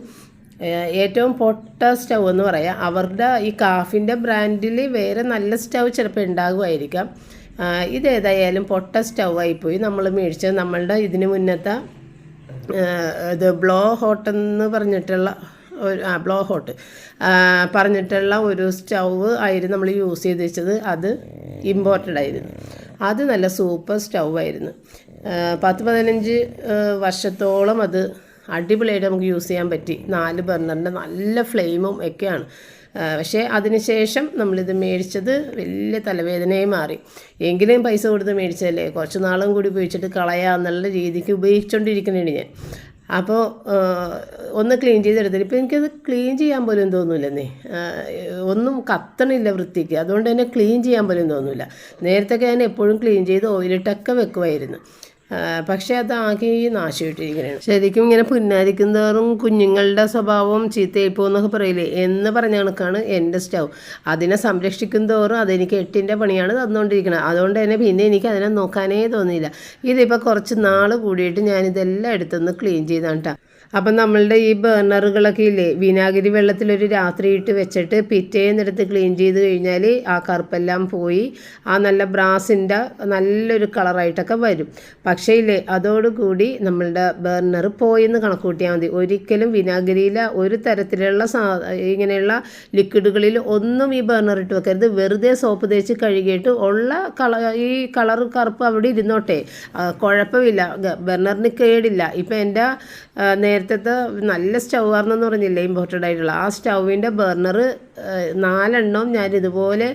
ഏറ്റവും പൊട്ട സ്റ്റൗ എന്ന് പറയാം. അവരുടെ ഈ കാഫിന്റെ ബ്രാൻഡിൽ വേറെ നല്ല സ്റ്റൗ ചിലപ്പോൾ ഉണ്ടാകുമായിരിക്കാം. ഇതേതായാലും പൊട്ട സ്റ്റൗ ആയിപ്പോയി നമ്മൾ മേടിച്ചത് നമ്മളുടെ ഇതിന് മുന്നത്തെ ഇത് ബ്ലോ ഹോട്ട് എന്ന് പറഞ്ഞിട്ടുള്ള ഒരു ആ ബ്ലോ ഹോട്ട്. പറഞ്ഞിട്ടുള്ള ഒരു സ്റ്റൗ ആയിരുന്നു നമ്മൾ യൂസ് ചെയ്ത് വെച്ചത്. അത് ഇമ്പോർട്ടഡ് ആയിരുന്നു. അത് നല്ല സൂപ്പർ സ്റ്റൗ ആയിരുന്നു പത്ത് പതിനഞ്ച് വർഷത്തോളം അത് അടിപൊളിയായിട്ട് നമുക്ക് യൂസ് ചെയ്യാൻ പറ്റി. നാല് ബർണറിന്റെ നല്ല ഫ്ലെയിമും ഒക്കെയാണ്. പക്ഷേ അതിനുശേഷം നമ്മളിത് മേടിച്ചത് വലിയ തലവേദനയായി മാറി. എങ്കിലും പൈസ കൊടുത്ത് മേടിച്ചതല്ലേ? കുറച്ച് നാളും കൂടി ഉപയോഗിച്ചിട്ട് കളയാന്നുള്ള രീതിക്ക് ഉപയോഗിച്ചുകൊണ്ടിരിക്കുന്നുണ്ട് ഞാൻ. അപ്പോൾ ഒന്ന് ക്ലീൻ ചെയ്തെടുത്തിട്ട് ഇപ്പോൾ എനിക്കത് ക്ലീൻ ചെയ്യാൻ പോലും തോന്നില്ലെന്നേ. ഒന്നും കത്തണില്ല വൃത്തിക്ക്. അതുകൊണ്ട് തന്നെ ക്ലീൻ ചെയ്യാൻ പോലും തോന്നില്ല. നേരത്തെ ഞാൻ എപ്പോഴും ക്ലീൻ ചെയ്ത് ഓയിലിട്ടൊക്കെ വെക്കുമായിരുന്നു പക്ഷേ അതാകെ നാശമായിട്ടിരിക്കുകയാണ് ശരിക്കും ഇങ്ങനെ പുന്നാരിക്കും തോറും കുഞ്ഞുങ്ങളുടെ സ്വഭാവം ചീത്തയായി എന്നൊക്കെ പറയില്ലേ? എന്ന് പറഞ്ഞ കണക്കാണ് എന്റെ സ്റ്റൗ. അതിനെ സംരക്ഷിക്കും തോറും അതെനിക്ക് എട്ടിന്റെ പണിയാണ് തന്നുകൊണ്ടിരിക്കുന്നത് അതുകൊണ്ട് തന്നെ പിന്നെ എനിക്ക് അതിനെ നോക്കാനേ തോന്നിയില്ല. ഇതിപ്പോൾ കുറച്ച് നാൾ കൂടിയിട്ട് ഞാനിതെല്ലാം എടുത്തൊന്ന് ക്ലീൻ ചെയ്താണ് കേട്ടോ അപ്പം നമ്മളുടെ ഈ ബേർണറുകളൊക്കെ ഇല്ലേ? വിനാഗിരി വെള്ളത്തിലൊരു രാത്രി ഇട്ട് വെച്ചിട്ട് പിറ്റേന്നെടുത്ത് ക്ലീൻ ചെയ്ത് കഴിഞ്ഞാൽ ആ കറുപ്പെല്ലാം പോയി ആ നല്ല ബ്രാസിന്റെ നല്ലൊരു കളറായിട്ടൊക്കെ വരും. പക്ഷേ ഇല്ലേ അതോടുകൂടി നമ്മളുടെ ബേർണർ പോയെന്ന് കണക്ക് കൂട്ടിയാൽ മതി. ഒരിക്കലും വിനാഗിരിയിലെ ഒരു തരത്തിലുള്ള സാ ഇങ്ങനെയുള്ള ലിക്വിഡുകളിൽ ഒന്നും ഈ ബേർണർ ഇട്ട് വെക്കരുത്. വെറുതെ സോപ്പ് തേച്ച് കഴുകിയിട്ട് ഉള്ള കള ഈ കളർ കറുപ്പ് അവിടെ ഇരുന്നോട്ടെ. കുഴപ്പമില്ല. ബേർണറിന് കേടില്ല. ഇപ്പം എന്റെ ആ, നേരത്തെ നല്ല സ്റ്റൗ ആർന്നെന്ന് പറഞ്ഞില്ലേ ഇമ്പോർട്ടഡ് ആയിട്ടുള്ള. ആ സ്റ്റൗവിന്റെ ബർണർ നാലെണ്ണം ഞാൻ ഇതുപോലെ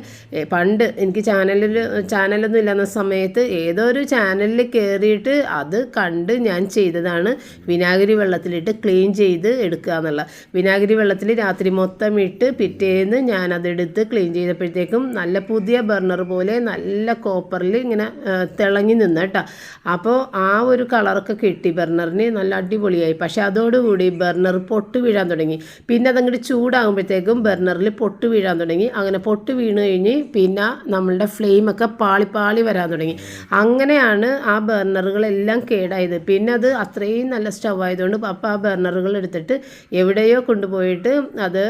പണ്ട് എനിക്ക് ചാനലിൽ ചാനലൊന്നും ഇല്ലാന്ന സമയത്ത് ഏതൊരു ചാനലിൽ കയറിയിട്ട് അത് കണ്ട് ഞാൻ ചെയ്തതാണ് വിനാഗിരി വെള്ളത്തിലിട്ട് ക്ലീൻ ചെയ്ത് എടുക്കുക എന്നുള്ള. വിനാഗിരി വെള്ളത്തിൽ രാത്രി മൊത്തം ഇട്ട് പിറ്റേന്ന് ഞാൻ അതെടുത്ത് ക്ലീൻ ചെയ്തപ്പോഴത്തേക്കും നല്ല പുതിയ ബർണർ പോലെ നല്ല കോപ്പറിൽ ഇങ്ങനെ തിളങ്ങി നിന്ന് കേട്ടോ. അപ്പോൾ ആ ഒരു കളറൊക്കെ കിട്ടി ബർണറിന് നല്ല അടിപൊളിയായി. പക്ഷേ അതോടുകൂടി ബർണർ പൊട്ട് വീഴാൻ തുടങ്ങി. പിന്നെ അതങ്ങോട്ട് ചൂടാകുമ്പോഴത്തേക്കും ബർണറിൽ പൊട്ട് വീഴാൻ തുടങ്ങി. അങ്ങനെ പൊട്ട് വീണ് കഴിഞ്ഞ് പിന്നെ നമ്മളുടെ ഫ്ലെയിമൊക്കെ പാളി പാളി വരാൻ തുടങ്ങി. അങ്ങനെയാണ് ആ ബർണറുകളെല്ലാം കേടായത്. പിന്നെ അത് അത്രയും നല്ല സ്റ്റവ് ആയതുകൊണ്ട് അപ്പം ആ ബർണറുകൾ എടുത്തിട്ട് എവിടെയോ കൊണ്ടുപോയിട്ട് അത്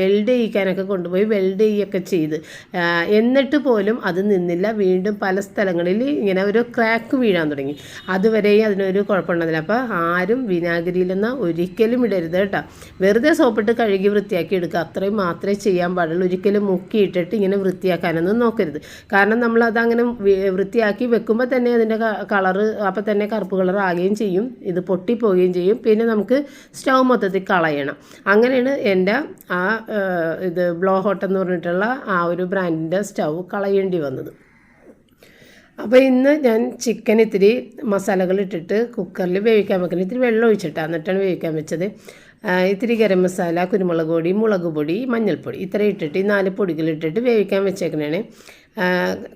വെൽഡ് ചെയ്യിക്കാനൊക്കെ കൊണ്ടുപോയി വെൽഡ് ചെയ്യൊക്കെ ചെയ്ത്. എന്നിട്ട് പോലും അത് നിന്നില്ല. വീണ്ടും പല സ്ഥലങ്ങളിൽ ഇങ്ങനെ ഒരു ക്രാക്ക് വീഴാൻ തുടങ്ങി. അതുവരെയും അതിനൊരു കുഴപ്പമുണ്ടായിരുന്നില്ല. അപ്പോൾ ആരും വിനാഗിരിയിലൊന്നും ഒരിക്കലും ഇടരുത് കേട്ടോ. വെറുതെ സോപ്പിട്ട് കഴുകി വൃത്തിയാക്കി എടുക്കുക. അത്രയും മാത്രമേ ചെയ്യാൻ പാടുള്ളൂ ഒരിക്കലും മുക്കിയിട്ടിട്ട് ഇങ്ങനെ വൃത്തിയാക്കാനൊന്നും നോക്കരുത്. കാരണം നമ്മൾ അതങ്ങനെ വി- വൃത്തിയാക്കി വെക്കുമ്പോൾ തന്നെ അതിന്റെ കളറ് അപ്പോൾ തന്നെ കറുപ്പ് കളർ ആകുകയും ചെയ്യും. ഇത് പൊട്ടിപ്പോവുകയും ചെയ്യും. പിന്നെ നമുക്ക് സ്റ്റൗ മൊത്തത്തിൽ കളയണം. അങ്ങനെയാണ് എന്റെ ആ ഇത് ബ്ലോ ഹോട്ട് എന്ന് പറഞ്ഞിട്ടുള്ള ആ ഒരു ബ്രാൻഡിന്റെ സ്റ്റൗ കളയേണ്ടി വന്നത്. അപ്പോൾ ഇന്ന് ഞാൻ ചിക്കൻ ഇത്തിരി മസാലകൾ ഇട്ടിട്ട് കുക്കറിൽ വേവിക്കാൻ വെക്കണം. ഇത്തിരി വെള്ളം ഒഴിച്ചിട്ടാണ് എന്നിട്ടാണ് വേവിക്കാൻ വെച്ചത്. ഇത്തിരി ഗരം മസാല കുരുമുളക് പൊടി മുളക് പൊടി മഞ്ഞൾപ്പൊടി ഇത്ര ഇട്ടിട്ട് നാല് പൊടികൾ ഇട്ടിട്ട് വേവിക്കാൻ വെച്ചേക്കണേ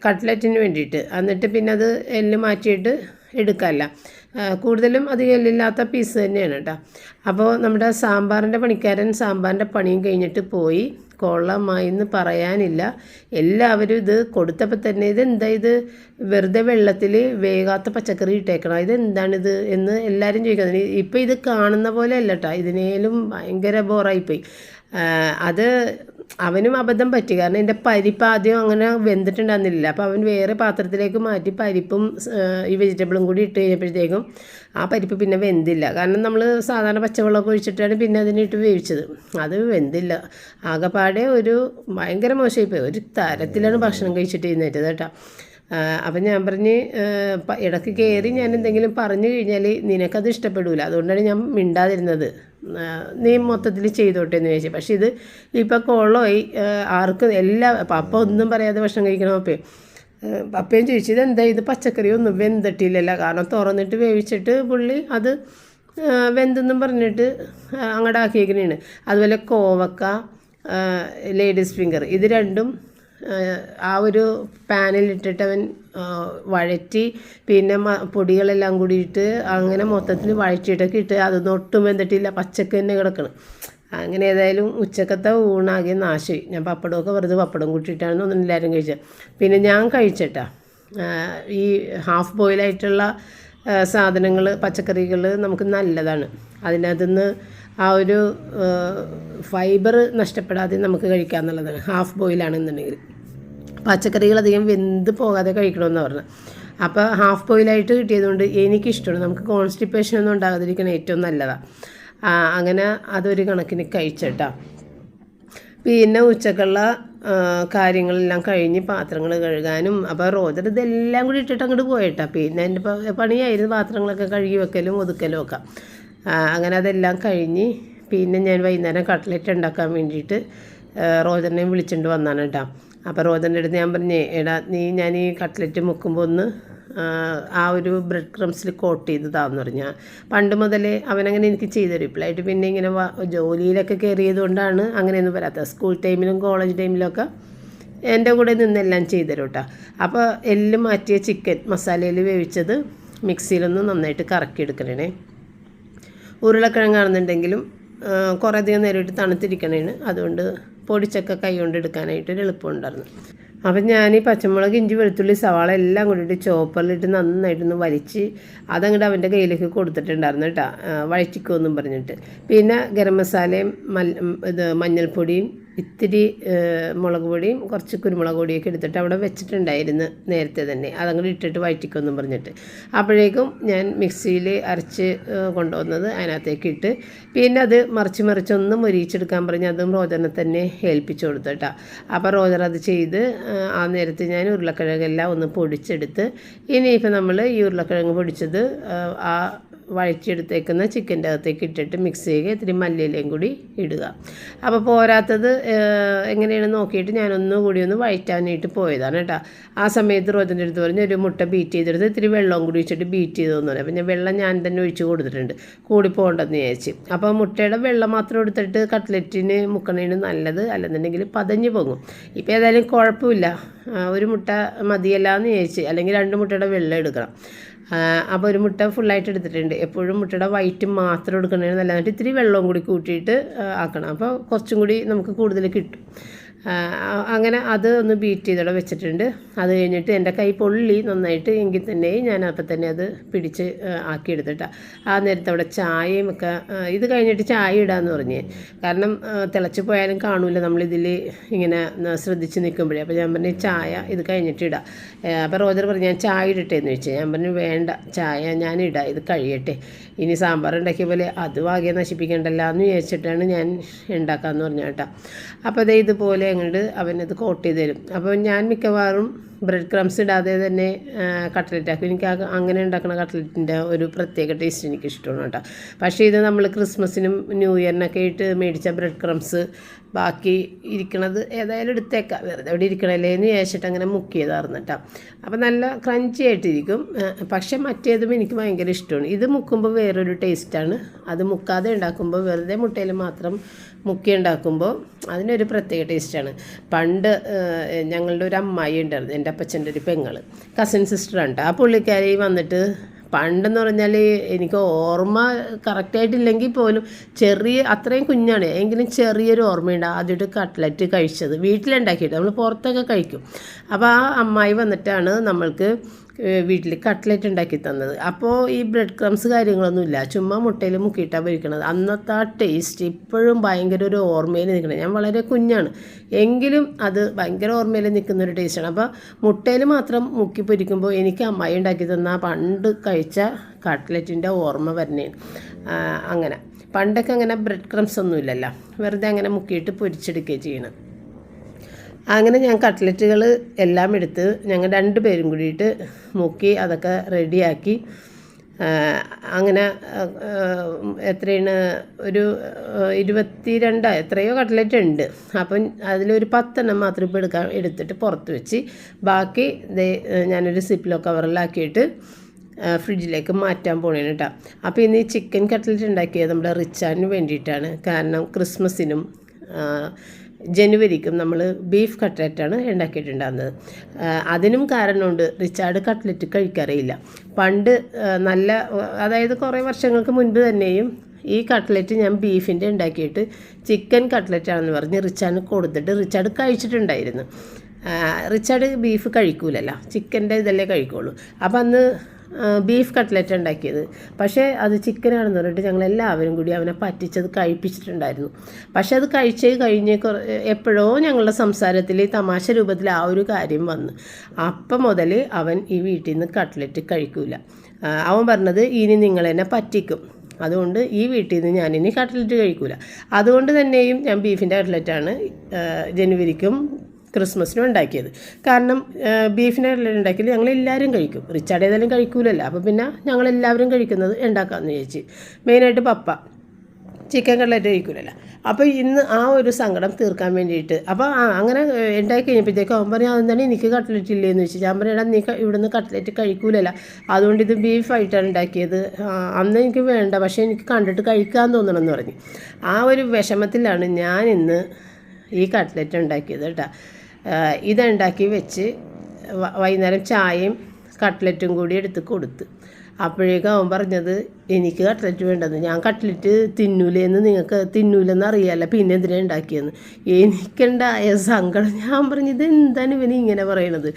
കട്ട്ലറ്റിന് വേണ്ടിയിട്ട്. എന്നിട്ട് പിന്നെ അത് എല്ല് മാറ്റിയിട്ട് എടുക്കാമല്ല കൂടുതലും അധികം എല്ലില്ലാത്ത പീസ് തന്നെയാണ് കേട്ടോ അപ്പോൾ നമ്മുടെ സാമ്പാറിന്റെ പണിക്കാരൻ സാമ്പാറിന്റെ പണിയും കഴിഞ്ഞിട്ട് പോയി. കൊള്ളമായിന്ന് പറയാനില്ല. എല്ലാവരും ഇത് കൊടുത്തപ്പോൾ തന്നെ ഇതെന്താ ഇത് വെറുതെ വെള്ളത്തിൽ വേകാത്ത പച്ചക്കറി ഇട്ടേക്കണം? ഇതെന്താണിത് എന്ന് എല്ലാവരും ചോദിക്കുന്നത്. ഇപ്പോൾ ഇത് കാണുന്ന പോലെ അല്ല കേട്ടോ ഇതിനേലും ഭയങ്കര ബോറായിപ്പോയി അത് അവനും അബദ്ധം പറ്റി. കാരണം എന്റെ പരിപ്പ് ആദ്യം അങ്ങനെ വെന്തിട്ടുണ്ടായിരുന്നില്ല. അപ്പോൾ അവൻ വേറെ പാത്രത്തിലേക്ക് മാറ്റി പരിപ്പും ഈ വെജിറ്റബിളും കൂടി ഇട്ട് കഴിഞ്ഞപ്പോഴത്തേക്കും ആ പരിപ്പ് പിന്നെ വെന്തില്ല. കാരണം നമ്മൾ സാധാരണ പച്ചവെള്ളമൊക്കെ ഒഴിച്ചിട്ടാണ് പിന്നെ അതിനിട്ട് വേവിച്ചത്. അത് വെന്തില്ല. ആകെപ്പാടെ ഒരു ഭയങ്കര മോശമായിപ്പോയി. ഒരു തരത്തിലാണ് ഭക്ഷണം കഴിച്ചിട്ട് ഇരുന്നേറ്റത് കേട്ടോ. അപ്പം ഞാൻ പറഞ്ഞ് ഇടയ്ക്ക് കയറി ഞാൻ എന്തെങ്കിലും പറഞ്ഞു കഴിഞ്ഞാൽ നിനക്കത് ഇഷ്ടപ്പെടില്ല അതുകൊണ്ടാണ് ഞാൻ മിണ്ടാതിരുന്നത്. നീ മൊത്തത്തിൽ ചെയ്തോട്ടെ എന്ന് ചോദിച്ചു പക്ഷേ ഇത് ഇപ്പോൾ കൊള്ളമായി ആ, ആർക്കും എല്ലാ പപ്പ ഒന്നും പറയാതെ ഭക്ഷണം കഴിക്കണം പപ്പേ. പപ്പയും ചോദിച്ചത് എന്താ ഇത് പച്ചക്കറി ഒന്നും വെന്തിട്ടില്ലല്ലോ. കാരണം തുറന്നിട്ട് വേവിച്ചിട്ട് പുള്ളി അത് വെന്തെന്നും പറഞ്ഞിട്ട് അങ്ങോട്ട് ആക്കിയേക്കണേണ്. അതുപോലെ കോവക്ക ലേഡീസ് ഫിംഗർ. ഇത് രണ്ടും ആ, ഒരു പാനിലിട്ടിട്ട് അവൻ വഴറ്റി പിന്നെ പൊടികളെല്ലാം കൂടിയിട്ട് അങ്ങനെ മൊത്തത്തിൽ വഴറ്റിയിട്ടൊക്കെ ഇട്ട് അതൊന്നും ഒട്ടും വെന്തിട്ടില്ല. പച്ചക്ക് തന്നെ കിടക്കണം. അങ്ങനെ ഏതായാലും ഉച്ചക്കത്തെ ഊണാകെ നാശമായി. ഞാൻ പപ്പടമൊക്കെ വെറുതെ പപ്പടം കൂട്ടിയിട്ടാണ് ഒന്നും എല്ലാവരും കഴിച്ചത്. പിന്നെ ഞാൻ കഴിച്ചിട്ടാ. ഈ ഹാഫ് ബോയിലായിട്ടുള്ള സാധനങ്ങൾ പച്ചക്കറികൾ നമുക്ക് നല്ലതാണ്. അതിനകത്തുനിന്ന് ആ ഒരു ഫൈബർ നഷ്ടപ്പെടാതെ നമുക്ക് കഴിക്കാമെന്നുള്ളതാണ് ഹാഫ് ബോയിലാണെന്നുണ്ടെങ്കിൽ. പച്ചക്കറികൾ അധികം വെന്ത് പോകാതെ കഴിക്കണമെന്ന് പറഞ്ഞു. അപ്പോൾ ഹാഫ് ബോയിലായിട്ട് കിട്ടിയതുകൊണ്ട് എനിക്കിഷ്ടമാണ്. നമുക്ക് കോൺസ്റ്റിപ്പേഷൻ ഒന്നും ഉണ്ടാകാതിരിക്കണം ഏറ്റവും നല്ലതാണ് അങ്ങനെ അതൊരു കണക്കിന് കഴിച്ചട്ടാ. പിന്നെ ഉച്ചക്കുള്ള കാര്യങ്ങളെല്ലാം കഴിഞ്ഞ് പാത്രങ്ങൾ കഴുകാനും അപ്പോൾ റോജർ ഇതെല്ലാം കൂടി ഇട്ടിട്ട് അങ്ങോട്ട് പോയിട്ടാ. പിന്നെ എന്റെ പണിയായിരുന്നു പാത്രങ്ങളൊക്കെ കഴുകി വെക്കലും ഒതുക്കലും ഒക്കെ. അങ്ങനെ അതെല്ലാം കഴിഞ്ഞ് പിന്നെ ഞാൻ വൈകുന്നേരം കട്ട്ലറ്റ് ഉണ്ടാക്കാൻ വേണ്ടിയിട്ട് റോജറിനെയും വിളിച്ചുകൊണ്ട് വന്നാണ് കേട്ടോ. അപ്പോൾ റോജന്റെ അടുത്ത് ഞാൻ പറഞ്ഞേ എടാ നീ ഞാൻ ഈ കട്ട്ലറ്റ് മുക്കുമ്പോൾ ഒന്ന് ആ, ഒരു ബ്രെഡ് ക്രംസിൽ കോട്ട് ചെയ്ത് താന്ന് പറഞ്ഞാൽ പണ്ട് മുതലേ അവനങ്ങനെ എനിക്ക് ചെയ്തു ഇപ്പോഴായിട്ട് പിന്നെ ഇങ്ങനെ ജോലിയിലൊക്കെ കയറിയത് കൊണ്ടാണ് അങ്ങനെയൊന്നും വരാത്തത്. സ്കൂൾ ടൈമിലും കോളേജ് ടൈമിലൊക്കെ എന്റെ കൂടെ നിന്നെല്ലാം ചെയ്തു തരും കേട്ടോ അപ്പോൾ എല്ല് മാറ്റിയ ചിക്കൻ മസാലയിൽ വേവിച്ചത് മിക്സിയിലൊന്ന് നന്നായിട്ട് കറക്കിയെടുക്കണേ ഉരുളക്കിഴങ്ങാണെന്നുണ്ടെങ്കിലും കുറേ അധികം നേരം ഇട്ട് തണുത്തിരിക്കണേന് അതുകൊണ്ട് പൊടിച്ചൊക്കെ കൈ കൊണ്ട് എടുക്കാനായിട്ട് ഒരു എളുപ്പമുണ്ടായിരുന്നു അപ്പം ഞാൻ ഈ പച്ചമുളക് ഇഞ്ചി വെളുത്തുള്ളി സവാള എല്ലാം കൂടിയിട്ട് ചോപ്പറിലിട്ട് നന്നായിട്ടൊന്ന് വലിച്ച് അതങ്ങോട്ട് അവന്റെ കയ്യിലേക്ക് കൊടുത്തിട്ടുണ്ടായിരുന്നു കേട്ടോ. വഴറ്റിക്കുമെന്നും പറഞ്ഞിട്ട്. പിന്നെ ഗരം മസാലയും മൽ ഇത് മഞ്ഞൾപ്പൊടിയും ഇത്തിരി മുളക് പൊടിയും കുറച്ച് കുരുമുളക് പൊടിയൊക്കെ എടുത്തിട്ട് അവിടെ വെച്ചിട്ടുണ്ടായിരുന്നു നേരത്തെ തന്നെ. അതങ്ങോട്ട് ഇട്ടിട്ട് വയറ്റിക്കൊന്നും പറഞ്ഞിട്ട്. അപ്പോഴേക്കും ഞാൻ മിക്സിയിൽ അരച്ച് കൊണ്ടുവന്നത് അതിനകത്തേക്ക് ഇട്ട് പിന്നെ അത് മറിച്ച് മറിച്ചൊന്ന് മൊരിയിച്ചെടുക്കാൻ പറഞ്ഞ് അതും റോജറിനെ തന്നെ ഏൽപ്പിച്ചു കൊടുത്തു കേട്ടോ അപ്പോൾ റോജർ അത് ചെയ്ത് ആ, നേരത്തെ ഞാൻ ഉരുളക്കിഴങ്ങെല്ലാം ഒന്ന് പൊടിച്ചെടുത്ത് ഇനിയിപ്പോൾ നമ്മൾ ഈ ഉരുളക്കിഴങ്ങ് പൊടിച്ചത് ആ വഴറ്റിയെടുത്തേക്കുന്ന ചിക്കന്റെ അകത്തേക്ക് ഇട്ടിട്ട് മിക്സ് ചെയ്യുക. ഇത്തിരി മല്ലിയിലയും കൂടി ഇടുക. അപ്പോൾ പോരാത്തത് എങ്ങനെയാണ് നോക്കിയിട്ട് ഞാനൊന്നും കൂടി ഒന്ന് വഴറ്റാനായിട്ട് പോയതാണ് കേട്ടോ. ആ സമയത്ത് റോജന്റെ അടുത്ത് പറഞ്ഞ് ഒരു മുട്ട ബീറ്റ് ചെയ്തെടുത്ത് ഇത്തിരി വെള്ളവും കൂടി വെച്ചിട്ട് ബീറ്റ് ചെയ്തതെന്ന് പറയും പിന്നെ വെള്ളം ഞാൻ തന്നെ ഒഴിച്ച് കൊടുത്തിട്ടുണ്ട്. കൂടി പോകണ്ടെന്ന് വിചാരിച്ച്. അപ്പോൾ മുട്ടയുടെ വെള്ളം മാത്രം എടുത്തിട്ട് കട്ട്ലറ്റിന് മുക്കണേന് നല്ലത് അല്ലെന്നുണ്ടെങ്കിൽ പതഞ്ഞ് പോകും. ഇപ്പോൾ ഏതായാലും കുഴപ്പമില്ല. ഒരു മുട്ട മതിയല്ല എന്ന് അല്ലെങ്കിൽ രണ്ട് മുട്ടയുടെ വെള്ളം എടുക്കണം. അപ്പോൾ ഒരു മുട്ട ഫുള്ളായിട്ട് എടുത്തിട്ടുണ്ട്. എപ്പോഴും മുട്ടയുടെ വൈറ്റ് മാത്രം എടുക്കണേ നല്ലതായിട്ട് ഇത്തിരി വെള്ളവും കൂടി കൂട്ടിയിട്ട് ആക്കണം. അപ്പോൾ കുറച്ചും കൂടി നമുക്ക് കൂടുതൽ കിട്ടും. അങ്ങനെ അത് ഒന്ന് ബീറ്റ് ചെയ്തോടെ വെച്ചിട്ടുണ്ട്. അത് കഴിഞ്ഞിട്ട് എന്റെ കൈ പൊള്ളി നന്നായിട്ട് എങ്കിൽ തന്നെ ഞാൻ അപ്പം തന്നെ അത് പിടിച്ച് ആക്കിയെടുത്തിട്ടാണ് ആക്കിയെടുത്തിട്ടാ. ആ നേരത്തെ അവിടെ ചായയും ഒക്കെ ഇത് കഴിഞ്ഞിട്ട് ചായ ഇടാന്ന് പറഞ്ഞ്. കാരണം തിളച്ച് പോയാലും കാണൂല നമ്മളിതിൽ ഇങ്ങനെ ശ്രദ്ധിച്ച് നിൽക്കുമ്പോഴേ. അപ്പോൾ ഞാൻ പറഞ്ഞു ചായ ഇത് കഴിഞ്ഞിട്ട് ഇടാം. അപ്പോൾ റോജർ പറഞ്ഞു ഞാൻ ചായ ഇടട്ടെ എന്ന് ചോദിച്ചു. ഞാൻ പറഞ്ഞു വേണ്ട ചായ ഞാൻ ഇടാം ഇത് കഴിയട്ടെ. ഇനി സാമ്പാർ ഉണ്ടാക്കിയ പോലെ അത് വാകെ നശിപ്പിക്കണ്ടല്ലോ എന്ന് വിചാരിച്ചിട്ടാണ് ഞാൻ ഉണ്ടാക്കാമെന്ന് പറഞ്ഞു കേട്ടോ. അപ്പോൾ അതേ ഇതുപോലെ അങ്ങോട്ട് അവനത് കോട്ട് ചെയ്ത് തരും. അപ്പോൾ ഞാൻ മിക്കവാറും ബ്രെഡ് ക്രംസ് ഇടാതെ തന്നെ കട്ട്ലറ്റ് ആക്കും. എനിക്ക് അങ്ങനെ ഉണ്ടാക്കുന്ന കട്ട്ലറ്റിന്റെ ഒരു പ്രത്യേക ടേസ്റ്റ് എനിക്ക് ഇഷ്ടമാണ് കേട്ടോ. പക്ഷേ ഇത് നമ്മൾ ക്രിസ്മസിനും ന്യൂ ഇയറിനൊക്കെ ആയിട്ട് മേടിച്ച ബ്രെഡ് ക്രംസ് ബാക്കി ഇരിക്കണത് ഏതായാലും എടുത്തേക്കാം. വെറുതെ ഇവിടെ ഇരിക്കണല്ലേ എന്ന് അങ്ങനെ മുക്കിയതായിരുന്നു കേട്ടോ. അപ്പോൾ നല്ല ക്രഞ്ചി ആയിട്ടിരിക്കും. പക്ഷേ മറ്റേതും എനിക്ക് ഭയങ്കര ഇഷ്ടമാണ്. ഇത് മുക്കുമ്പോൾ വേറൊരു ടേസ്റ്റാണ് അത് മുക്കാതെ ഉണ്ടാക്കുമ്പോൾ വെറുതെ മുട്ടയിൽ മാത്രം മുക്കി ഉണ്ടാക്കുമ്പോൾ അതിനൊരു പ്രത്യേക ടേസ്റ്റാണ്. പണ്ട് ഞങ്ങളുടെ ഒരു അമ്മായി ഉണ്ടായിരുന്നു എന്റെ അപ്പച്ചന്റെ ഒരു പെങ്ങൾ കസിൻ സിസ്റ്ററാണ് ട്ടോ. ആ പുള്ളിക്കാരി വന്നിട്ട് പണ്ടെന്ന് പറഞ്ഞാൽ എനിക്ക് ഓർമ്മ കറക്റ്റായിട്ടില്ലെങ്കിൽ പോലും ചെറിയ അത്രയും കുഞ്ഞാണ്. എങ്കിലും ചെറിയൊരു ഓർമ്മയുണ്ട്. ആദ്യമായിട്ട് കട്ട്ലറ്റ് കഴിച്ചത്. വീട്ടിലുണ്ടാക്കിയിട്ട് നമ്മൾ പുറത്തൊക്കെ കഴിക്കും. അപ്പോൾ ആ അമ്മായി വന്നിട്ടാണ് നമ്മൾക്ക് വീട്ടിൽ കട്ട്ലറ്റ് ഉണ്ടാക്കി തന്നത്. അപ്പോൾ ഈ ബ്രെഡ് ക്രംസ് കാര്യങ്ങളൊന്നുമില്ല ചുമ്മാ മുട്ടയിൽ മുക്കിയിട്ടാണ് പൊരിക്കണത്. അന്നത്തെ ആ ടേസ്റ്റ് ഇപ്പോഴും ഭയങ്കര ഒരു ഓർമ്മയിൽ നിൽക്കണം. ഞാൻ വളരെ കുഞ്ഞാണ്. എങ്കിലും അത് ഭയങ്കര ഓർമ്മയിൽ നിൽക്കുന്ന ഒരു ടേസ്റ്റാണ് അപ്പോൾ മുട്ടയിൽ മാത്രം മുക്കി പൊരിക്കുമ്പോൾ എനിക്ക് അമ്മായി ഉണ്ടാക്കി തന്ന പണ്ട് കഴിച്ച കട്ട്ലറ്റിന്റെ ഓർമ്മ വരണേ. അങ്ങനെ. പണ്ടൊക്കെ അങ്ങനെ ബ്രെഡ് ക്രംസ് ഒന്നുമില്ലല്ലോ വെറുതെ അങ്ങനെ മുക്കിയിട്ട് പൊരിച്ചെടുക്കുകയാണ് ചെയ്യണം അങ്ങനെ ഞാൻ കട്ട്ലറ്റുകൾ എല്ലാം എടുത്ത് ഞങ്ങൾ രണ്ട് പേരും കൂടിയിട്ട് മുക്കി അതൊക്കെ റെഡിയാക്കി. അങ്ങനെ എത്രയാണ്? ഒരു ഇരുപത്തി ഇരുപത്തിരണ്ട് എത്രയോ കട്ട്ലറ്റ് ഉണ്ട്. അപ്പം അതിലൊരു പത്തെണ്ണം മാത്രം ഇപ്പോൾ എടുക്കാൻ എടുത്തിട്ട് പുറത്ത് വെച്ച് ബാക്കി ഞാനൊരു സിപ്പിലോ കവറിലാക്കിയിട്ട് ഫ്രിഡ്ജിലേക്ക് മാറ്റാൻ പോണേന് കേട്ടോ അപ്പോൾ ഇന്ന് ഈ ചിക്കൻ കട്ട്ലറ്റ് ഉണ്ടാക്കിയത് നമ്മുടെ റിച്ചാന് വേണ്ടിയിട്ടാണ്. കാരണം ക്രിസ്മസിനും ജനുവരിക്കും നമ്മൾ ബീഫ് കട്ട്ലറ്റാണ് ഉണ്ടാക്കിയിട്ടുണ്ടാകുന്നത് അതിനും കാരണമുണ്ട്. റിച്ചാർഡ് കട്ട്ലറ്റ് കഴിക്കാറില്ല പണ്ട് നല്ല അതായത് കുറേ വർഷങ്ങൾക്ക് മുൻപ് തന്നെയും ഈ കട്ട്ലറ്റ് ഞാൻ ബീഫിന്റെ ഉണ്ടാക്കിയിട്ട് ചിക്കൻ കട്ട്ലറ്റാണെന്ന് പറഞ്ഞ് റിച്ചാർഡിന് കൊടുത്തിട്ട് റിച്ചാർഡ് കഴിച്ചിട്ടുണ്ടായിരുന്നു. റിച്ചാർഡ് ബീഫ് കഴിക്കൂലല്ലോ. ചിക്കന്റെ ഇതല്ലേ കഴിക്കുള്ളൂ. അപ്പം അന്ന് ബീഫ് കട്ട്ലറ്റ് ഉണ്ടാക്കിയത്. പക്ഷേ അത് ചിക്കനാണെന്ന് പറഞ്ഞിട്ട് ഞങ്ങൾ എല്ലാവരും കൂടി അവനെ പറ്റിച്ചത് കഴിപ്പിച്ചിട്ടുണ്ടായിരുന്നു. പക്ഷേ അത് കഴിച്ച് കഴിഞ്ഞ് എപ്പോഴോ ഞങ്ങളുടെ സംസാരത്തിൽ തമാശ രൂപത്തിൽ ആ ഒരു കാര്യം വന്നു. അപ്പം മുതൽ അവൻ ഈ വീട്ടിൽ നിന്ന് കട്ട്ലറ്റ് കഴിക്കൂല അവൻ പറഞ്ഞത് ഇനി നിങ്ങൾ എന്നെ പറ്റിക്കും. അതുകൊണ്ട് ഈ വീട്ടിൽ നിന്ന് ഞാനിനി കട്ട്ലറ്റ് കഴിക്കൂല. അതുകൊണ്ട് തന്നെയും ഞാൻ ബീഫിന്റെ കട്ട്ലറ്റാണ് ജനുവരിക്കും ക്രിസ്മസിനും ഉണ്ടാക്കിയത്. കാരണം ബീഫിനെ ഉണ്ടാക്കിയത്? ഞങ്ങൾ എല്ലാവരും കഴിക്കും. റിച്ചാർഡ് ഏതായാലും കഴിക്കൂലല്ലോ. അപ്പോൾ പിന്നെ ഞങ്ങൾ എല്ലാവരും കഴിക്കുന്നത് ഉണ്ടാക്കാമെന്ന് ചോദിച്ച് മെയിനായിട്ട് പപ്പ. Chicken cutlet കഴിക്കൂലല്ലോ. അപ്പോൾ ഇന്ന് ആ ഒരു സങ്കടം തീർക്കാൻ വേണ്ടിയിട്ട്. അപ്പോൾ ആ അങ്ങനെ ഉണ്ടാക്കി കഴിഞ്ഞപ്പോഴത്തേക്കും അവൻ പറഞ്ഞു അതെന്താണ്? എനിക്ക് കട്ട്ലറ്റ് ഇല്ലേ എന്ന് ചോദിച്ചു. ഞാൻ പറഞ്ഞാൽ നീ ഇവിടുന്ന് കട്ട്ലറ്റ് കഴിക്കൂലല്ല. അതുകൊണ്ട് ഇത് ബീഫായിട്ടാണ് ഉണ്ടാക്കിയത്. അന്ന് എനിക്ക് വേണ്ട പക്ഷേ എനിക്ക് കണ്ടിട്ട് കഴിക്കാൻ തോന്നണം എന്ന് പറഞ്ഞു. ആ ഒരു വിഷമത്തിലാണ് ഞാൻ ഇന്ന് ഈ കട്ട്ലറ്റ് ഉണ്ടാക്കിയത് കേട്ടോ. ഇതുണ്ടാക്കി വെച്ച് വൈകുന്നേരം ചായയും കട്ട്ലറ്റും കൂടി എടുത്ത് കൊടുത്ത്. അപ്പോഴേക്കും അവൻ പറഞ്ഞത് എനിക്ക് കട്ട്ലറ്റ് വേണ്ടത് ഞാൻ കട്ട്ലറ്റ് തിന്നൂലേന്ന് നിങ്ങൾക്ക് തിന്നൂലെന്ന് അറിയാമല്ല പിന്നെ എന്തിനാണ് ഉണ്ടാക്കിയെന്ന്? എനിക്കുണ്ടായ സങ്കടം. ഞാൻ പറഞ്ഞു ഇത് എന്താണ് ഇവന് ഇങ്ങനെ പറയണത്?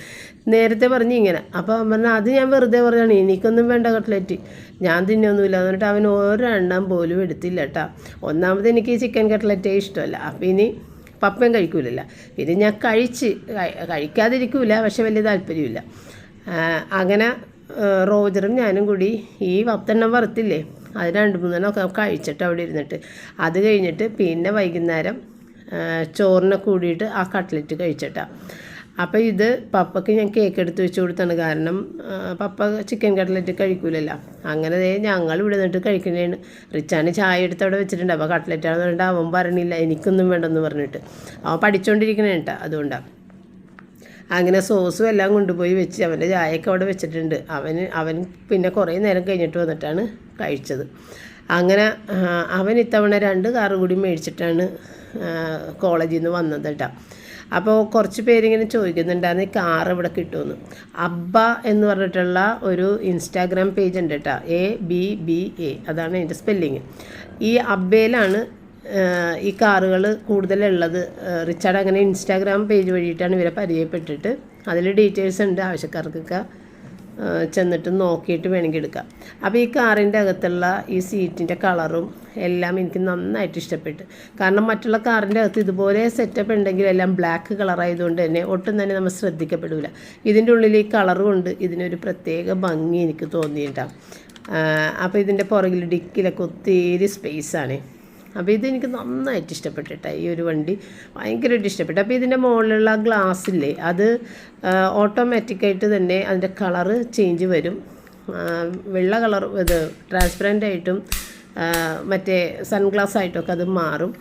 നേരത്തെ പറഞ്ഞു ഇങ്ങനെ. അപ്പോൾ അവൻ പറഞ്ഞു അത് ഞാൻ വെറുതെ പറഞ്ഞാണ് എനിക്കൊന്നും വേണ്ട കട്ട്ലറ്റ്. ഞാൻ തിന്നൊന്നുമില്ല. എന്നിട്ട് അവൻ ഒരെണ്ണം പോലും എടുത്തില്ല കേട്ടോ ഒന്നാമത് എനിക്ക് ചിക്കൻ കട്ട്ലറ്റേ ഇഷ്ടമല്ല. അപ്പം ഇനി പപ്പയും കഴിക്കൂലല്ല. പിന്നെ ഞാൻ കഴിച്ച് കഴിക്കാതിരിക്കൂല പക്ഷെ വലിയ താല്പര്യമില്ല അങ്ങനെ റോജറും ഞാനും കൂടി ഈ പത്തെണ്ണം വറുത്തില്ലേ അത് രണ്ട് മൂന്നെണ്ണം ഒക്കെ കഴിച്ചിട്ട് അവിടെ ഇരുന്നിട്ട്. അത് കഴിഞ്ഞിട്ട് പിന്നെ വൈകുന്നേരം ചോറിനെ കൂടിയിട്ട് ആ കട്ട്ലറ്റ് കഴിച്ചിട്ടാ. അപ്പോൾ ഇത് പപ്പയ്ക്ക് ഞാൻ കേക്ക് എടുത്ത് വെച്ച് കൊടുത്താണ്. കാരണം പപ്പ ചിക്കൻ കട്ട്ലറ്റ് കഴിക്കൂലല്ലോ. അങ്ങനെ ഞങ്ങൾ ഇവിടെ നിന്നിട്ട് കഴിക്കുന്നതാണ്. റിച്ചാണ് ചായ എടുത്ത് അവിടെ വെച്ചിട്ടുണ്ട്. അപ്പോൾ കട്ട്ലറ്റാണെന്ന് പറഞ്ഞിട്ട് അവൻ പറഞ്ഞില്ല എനിക്കൊന്നും വേണ്ടെന്ന് പറഞ്ഞിട്ട്. അവൻ പഠിച്ചുകൊണ്ടിരിക്കണേ കേട്ടോ അതുകൊണ്ടാണ് അങ്ങനെ സോസും എല്ലാം കൊണ്ടുപോയി വെച്ച് അവന്റെ ചായയൊക്കെ അവിടെ വെച്ചിട്ടുണ്ട്. അവന് അവൻ പിന്നെ കുറേ നേരം കഴിഞ്ഞിട്ട് വന്നിട്ടാണ് കഴിച്ചത്. അങ്ങനെ അവൻ ഇത്തവണ രണ്ട് കാറ് കൂടി മേടിച്ചിട്ടാണ് കോളേജിൽ നിന്ന് വന്നത് കേട്ടോ. അപ്പോൾ കുറച്ച് പേരിങ്ങനെ ചോദിക്കുന്നുണ്ടായിരുന്നു ഈ കാർ ഇവിടെ കിട്ടുമെന്ന്. അബ്ബ എന്ന് പറഞ്ഞിട്ടുള്ള ഒരു ഇൻസ്റ്റാഗ്രാം പേജ് ഉണ്ട് കേട്ടോ. A B B A. അതാണ് അതിന്റെ സ്പെല്ലിങ് ഈ അബ്ബയിലാണ് ഈ കാറുകൾ കൂടുതലുള്ളത്. റിച്ചാർഡ് അങ്ങനെ ഇൻസ്റ്റാഗ്രാം പേജ് വഴിയിട്ടാണ് ഇവരെ പരിചയപ്പെട്ടിട്ട്. അതിൽ ഡീറ്റെയിൽസ് ഉണ്ട് ആവശ്യക്കാർക്കൊക്കെ. ചെന്നിട്ട് നോക്കിയിട്ട് വേണമെങ്കിൽ എടുക്കാം. അപ്പോൾ ഈ കാറിന്റെ അകത്തുള്ള ഈ സീറ്റിന്റെ കളറും എല്ലാം എനിക്ക് നന്നായിട്ട് ഇഷ്ടപ്പെട്ടു. കാരണം മറ്റുള്ള കാറിന്റെ അകത്ത് ഇതുപോലെ സെറ്റപ്പ് ഉണ്ടെങ്കിൽ എല്ലാം ബ്ലാക്ക് കളറായതുകൊണ്ട് തന്നെ ഒട്ടും തന്നെ നമ്മൾ ശ്രദ്ധിക്കപ്പെടില്ല ഇതിന്റെ ഉള്ളിൽ ഈ കളർ കൊണ്ട് ഇതിനൊരു പ്രത്യേക ഭംഗി എനിക്ക് തോന്നിയിട്ടാണ് അപ്പോൾ ഇതിന്റെ പുറകിൽ ഡിക്കിലൊക്കെ ഒത്തിരി സ്പേസാണ് അപ്പോൾ ഇതെനിക്ക് നന്നായിട്ട് ഇഷ്ടപ്പെട്ടിട്ടാ ഈ ഒരു വണ്ടി ഭയങ്കരമായിട്ട് ഇഷ്ടപ്പെട്ടു. അപ്പോൾ ഇതിന്റെ മുകളിലുള്ള ഗ്ലാസ് ഇല്ലേ അത് ഓട്ടോമാറ്റിക്കായിട്ട് തന്നെ അതിന്റെ കളറ് ചേഞ്ച് വരും. വെള്ള കളർ ഇത് ട്രാൻസ്പെറന്റ് ആയിട്ടും മറ്റേ സൺഗ്ലാസ് ആയിട്ടൊക്കെ അത് മാറും.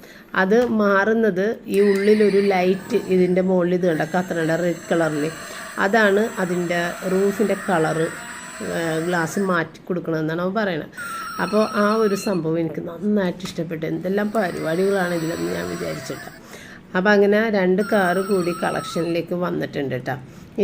അത് മാറുന്നത് ഈ ഉള്ളിലൊരു ലൈറ്റ് ഇതിന്റെ മുകളിൽ ഇത് കണ്ട? കത്തണയുടെ റെഡ് കളറിൽ അതാണ് അതിന്റെ റൂഫിന്റെ കളറ് ഗ്ലാസ് മാറ്റി കൊടുക്കണമെന്നാണ് അവൻ പറയണത് അപ്പോൾ ആ ഒരു സംഭവം എനിക്ക് നന്നായിട്ട് ഇഷ്ടപ്പെട്ടു. എന്തെല്ലാം പരിപാടികളാണ് ഇതിലെന്ന് ഞാൻ വിചാരിച്ചിട്ട്. അപ്പോൾ അങ്ങനെ രണ്ട് കാറ് കൂടി കളക്ഷനിലേക്ക് വന്നിട്ടുണ്ട് കേട്ടോ.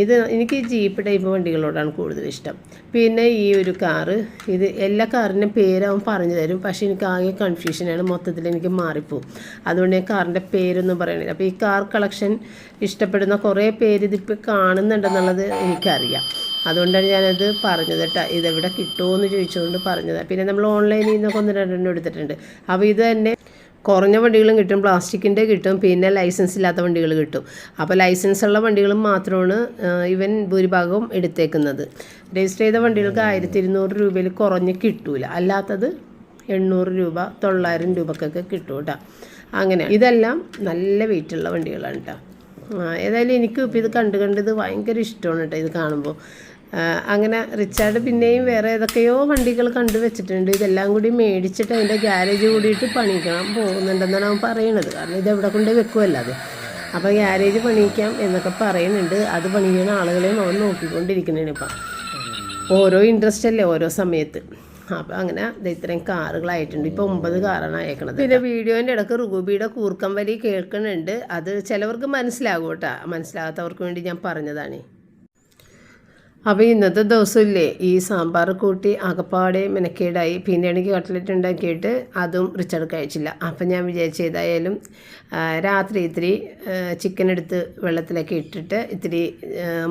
ഇത് എനിക്ക് ജീപ്പ് ടൈപ്പ് വണ്ടികളോടാണ് കൂടുതൽ ഇഷ്ടം. പിന്നെ ഈ ഒരു കാറ് ഇത് എല്ലാ കാറിന്റെ പേര് അവൻ പറഞ്ഞു തരും. പക്ഷേ എനിക്ക് ആകെ കൺഫ്യൂഷനാണ് മൊത്തത്തിൽ എനിക്ക് മാറിപ്പോവും. അതുകൊണ്ട് ഞാൻ കാറിന്റെ പേരൊന്നും പറയണില്ല. അപ്പോൾ ഈ കാർ കളക്ഷൻ ഇഷ്ടപ്പെടുന്ന കുറേ പേര് ഇതിപ്പോൾ കാണുന്നുണ്ടെന്നുള്ളത് എനിക്കറിയാം. അതുകൊണ്ടാണ് ഞാനത് പറഞ്ഞത് കേട്ടോ ഇതെവിടെ കിട്ടുമോ എന്ന് ചോദിച്ചുകൊണ്ട് പറഞ്ഞത്. പിന്നെ നമ്മൾ ഓൺലൈനിൽ നിന്നൊക്കെ ഒന്ന് രണ്ടെണ്ണം എടുത്തിട്ടുണ്ട്. അപ്പോൾ ഇത് തന്നെ കുറഞ്ഞ വണ്ടികളും കിട്ടും പ്ലാസ്റ്റിക്കിന്റെ കിട്ടും പിന്നെ ലൈസൻസ് ഇല്ലാത്ത വണ്ടികൾ കിട്ടും. അപ്പോൾ ലൈസൻസ് ഉള്ള വണ്ടികളും മാത്രമാണ് ഇവൻ ഭൂരിഭാഗവും എടുത്തേക്കുന്നത്. രജിസ്റ്റർ ചെയ്ത വണ്ടികൾക്ക് ആയിരത്തി ഇരുന്നൂറ് രൂപയിൽ കുറഞ്ഞ് കിട്ടൂല. അല്ലാത്തത് എണ്ണൂറ് രൂപ തൊള്ളായിരം രൂപക്കൊക്കെ കിട്ടും കേട്ടോ അങ്ങനെ. ഇതെല്ലാം നല്ല വെയിറ്റുള്ള വണ്ടികളാണ് കേട്ടോ ഏതായാലും എനിക്ക് ഇപ്പോൾ ഇത് കണ്ട് കണ്ട് ഇത് ഭയങ്കര ഇഷ്ടമാണ് കേട്ടോ ഇത് കാണുമ്പോൾ. അങ്ങനെ റിച്ചാർഡ് പിന്നെയും വേറെ ഏതൊക്കെയോ വണ്ടികൾ കണ്ടു വെച്ചിട്ടുണ്ട്. ഇതെല്ലാം കൂടി മേടിച്ചിട്ട് അതിന്റെ ഗ്യാരേജ് കൂടിയിട്ട് പണിയിക്കണം പോകുന്നുണ്ടെന്നാണ് അവൻ പറയണത്. കാരണം ഇത് എവിടെ കൊണ്ട് വെക്കുമല്ലോ അത്. അപ്പോൾ ഗ്യാരേജ് പണിയിക്കാം എന്നൊക്കെ പറയുന്നുണ്ട്. അത് പണിയുന്ന ആളുകളെയും അവൻ നോക്കിക്കൊണ്ടിരിക്കുന്നതാണ് ഇപ്പം. ഓരോ ഇൻട്രസ്റ്റ് അല്ലേ ഓരോ സമയത്ത്. അപ്പോൾ അങ്ങനെ ഇത്രയും കാറുകളായിട്ടുണ്ട്. ഇപ്പോൾ ഒമ്പത് കാറാണ് അയക്കണത് പിന്നെ വീഡിയോന്റെ ഇടയ്ക്ക് റുഗുബിയുടെ കൂർക്കം വലി കേൾക്കുന്നുണ്ട്. അത് ചിലവർക്ക് മനസ്സിലാകും കേട്ടോ. മനസ്സിലാകാത്തവർക്ക് വേണ്ടി ഞാൻ പറഞ്ഞതാണ്. അപ്പോൾ ഇന്നത്തെ ദിവസമില്ലേ? ഈ സാമ്പാർ കൂട്ടി അകപ്പാടെ മെനക്കേടായി. പിന്നെ എനിക്ക് കട്ട്ലറ്റ് ഉണ്ടാക്കിയിട്ട് അതും റിച്ചർഡ് കഴിച്ചില്ല. അപ്പം ഞാൻ വിചാരിച്ചു ഏതായാലും ആ, രാത്രി ഇത്തിരി ചിക്കൻ എടുത്ത് വെള്ളത്തിലൊക്കെ ഇട്ടിട്ട് ഇത്തിരി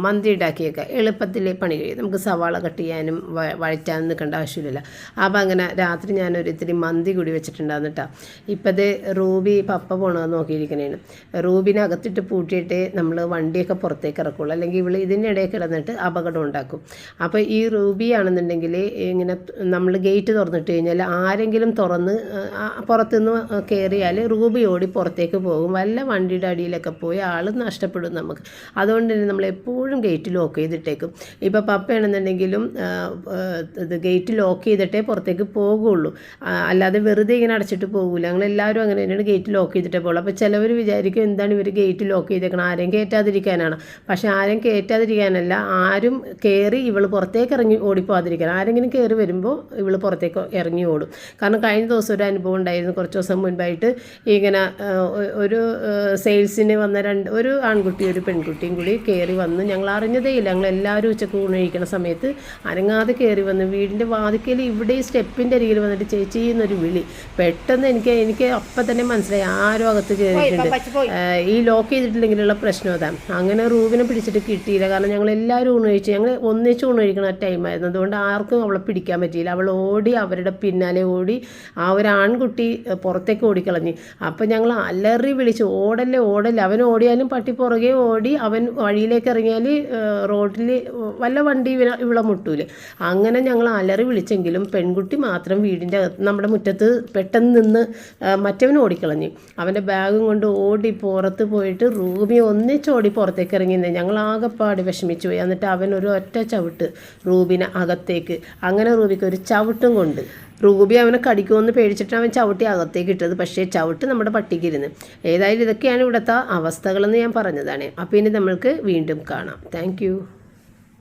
മന്തി ഉണ്ടാക്കിയൊക്കെ. എളുപ്പത്തിൽ പണി കഴിയും. നമുക്ക് സവാള കട്ട് ചെയ്യാനും വഴറ്റാനും നിൽക്കേണ്ട ആവശ്യമില്ല അപ്പോൾ അങ്ങനെ രാത്രി ഞാനൊരു ഇത്തിരി മന്തി കൂടി വെച്ചിട്ടുണ്ടായിരുന്നു കേട്ടോ ഇപ്പം ഇത് റൂബി പപ്പ പോകണമെന്ന് നോക്കിയിരിക്കണേന് റൂബിനെ അകത്തിട്ട് പൂട്ടിയിട്ട് നമ്മൾ വണ്ടിയൊക്കെ പുറത്തേക്ക് ഇറക്കുള്ളൂ. അല്ലെങ്കിൽ ഇവൾ ഇതിനിടയിൽ കിടന്നിട്ട് അപകടം ഉണ്ടാക്കും. അപ്പോൾ ഈ റൂബി ആണെന്നുണ്ടെങ്കിൽ ഇങ്ങനെ നമ്മൾ ഗേറ്റ് തുറന്നിട്ട് കഴിഞ്ഞാൽ ആരെങ്കിലും തുറന്ന് പുറത്തുനിന്ന് കയറിയാൽ റൂബി ഓടി പുറത്തേക്ക് പോകും. വല്ല വണ്ടിയുടെ അടിയിലൊക്കെ പോയി ആൾ നഷ്ടപ്പെടും നമുക്ക്. അതുകൊണ്ട് തന്നെ നമ്മൾ എപ്പോഴും ഗേറ്റ് ലോക്ക് ചെയ്തിട്ടേക്കും. ഇപ്പോൾ പപ്പയാണെന്നുണ്ടെങ്കിലും ഇത് ഗേറ്റ് ലോക്ക് ചെയ്തിട്ടേ പുറത്തേക്ക് പോകുള്ളൂ. അല്ലാതെ വെറുതെ ഇങ്ങനെ അടച്ചിട്ട് പോകില്ല ഞങ്ങൾ എല്ലാവരും അങ്ങനെ തന്നെയാണ് ഗേറ്റ് ലോക്ക് ചെയ്തിട്ടേ പോകുള്ളൂ അപ്പോൾ ചിലവർ വിചാരിക്കും എന്താണ് ഇവർ ഗേറ്റ് ലോക്ക് ചെയ്തേക്കണം? ആരെയും കയറ്റാതിരിക്കാനാണ് പക്ഷേ ആരെയും കയറ്റാതിരിക്കാനല്ല ആരും കയറി ഇവൾ പുറത്തേക്ക് ഇറങ്ങി ഓടിപ്പോകാതിരിക്കാൻ ആരെങ്കിലും കയറി വരുമ്പോൾ ഇവൾ പുറത്തേക്ക് ഇറങ്ങി ഓടും. കാരണം കഴിഞ്ഞ ദിവസം ഒരു അനുഭവം ഉണ്ടായിരുന്നു. കുറച്ച് ദിവസം മുൻപായിട്ട് ഇങ്ങനെ ഒരു സെയിൽസിന് വന്ന രണ്ട് ഒരു ആൺകുട്ടി ഒരു പെൺകുട്ടിയും കൂടി കയറി വന്ന് ഞങ്ങൾ അറിഞ്ഞതേ ഇല്ല. ഞങ്ങൾ എല്ലാവരും ഉച്ചയ്ക്ക് ഊണഴിക്കണ സമയത്ത് അനങ്ങാതെ കയറി വന്ന് വീടിന്റെ വാതിക്കൽ ഇവിടെ ഈ സ്റ്റെപ്പിന്റെ അരികിൽ വന്നിട്ട് ചേച്ചി എന്നൊരു വിളി. പെട്ടെന്ന് എനിക്ക് എനിക്ക് അപ്പം തന്നെ മനസ്സിലായി. ആരോ അകത്ത് കയറിയിട്ടുണ്ട്. ഈ ലോക്ക് ചെയ്തിട്ടില്ലെങ്കിലുള്ള പ്രശ്നം അതാ. അങ്ങനെ റൂബിനെ പിടിച്ചിട്ട് കിട്ടിയില്ല. കാരണം ഞങ്ങൾ എല്ലാവരും ഊണ് കഴിച്ചു ഞങ്ങൾ ഒന്നിച്ച് ഊണ് ടൈമായിരുന്നു. അതുകൊണ്ട് ആർക്കും അവളെ പിടിക്കാൻ പറ്റിയില്ല. അവൾ ഓടി അവരുടെ പിന്നാലെ ഓടി ആ ഒരു ആൺകുട്ടി പുറത്തേക്ക് ഓടിക്കളഞ്ഞു. അപ്പം ഞങ്ങൾ അലറി വിളിച്ച് ഓടല്ലേ ഓടല്ലേ. അവൻ ഓടിയാലും പട്ടി പുറകെ ഓടി അവൻ വഴിയിലേക്ക് ഇറങ്ങിയാൽ റോഡിൽ വല്ല വണ്ടി ഇവിടെ മുട്ടൂല. അങ്ങനെ ഞങ്ങൾ അലറി വിളിച്ചെങ്കിലും പെൺകുട്ടി മാത്രം വീടിന്റെ നമ്മുടെ മുറ്റത്ത് പെട്ടെന്ന് നിന്ന് മറ്റവൻ ഓടിക്കളഞ്ഞു. അവന്റെ ബാഗും കൊണ്ട് ഓടി പുറത്ത് പോയിട്ട് റൂബി ഒന്നിച്ചോടി പുറത്തേക്ക് ഇറങ്ങിയിരുന്നത് ഞങ്ങൾ ആകെപ്പാട് വിഷമിച്ചു പോയി. എന്നിട്ട് അവൻ ഒരു ഒറ്റ ചവിട്ട് റൂബിനെ അകത്തേക്ക് അങ്ങനെ റൂബിക്ക് ഒരു ചവിട്ടും കൊണ്ട് റൂബി അവനെ കടിക്കുമെന്ന് പേടിച്ചിട്ട് അവൻ ചവിട്ടി അകത്തേക്ക് ഇട്ടത്. പക്ഷേ ചവിട്ട് നമ്മുടെ പട്ടിക്കിരുന്ന്. ഏതായാലും ഇതൊക്കെയാണ് ഇവിടുത്തെ അവസ്ഥകളെന്ന് ഞാൻ പറഞ്ഞതാണ്. അപ്പോൾ ഇനി നമ്മൾക്ക് വീണ്ടും കാണാം. താങ്ക്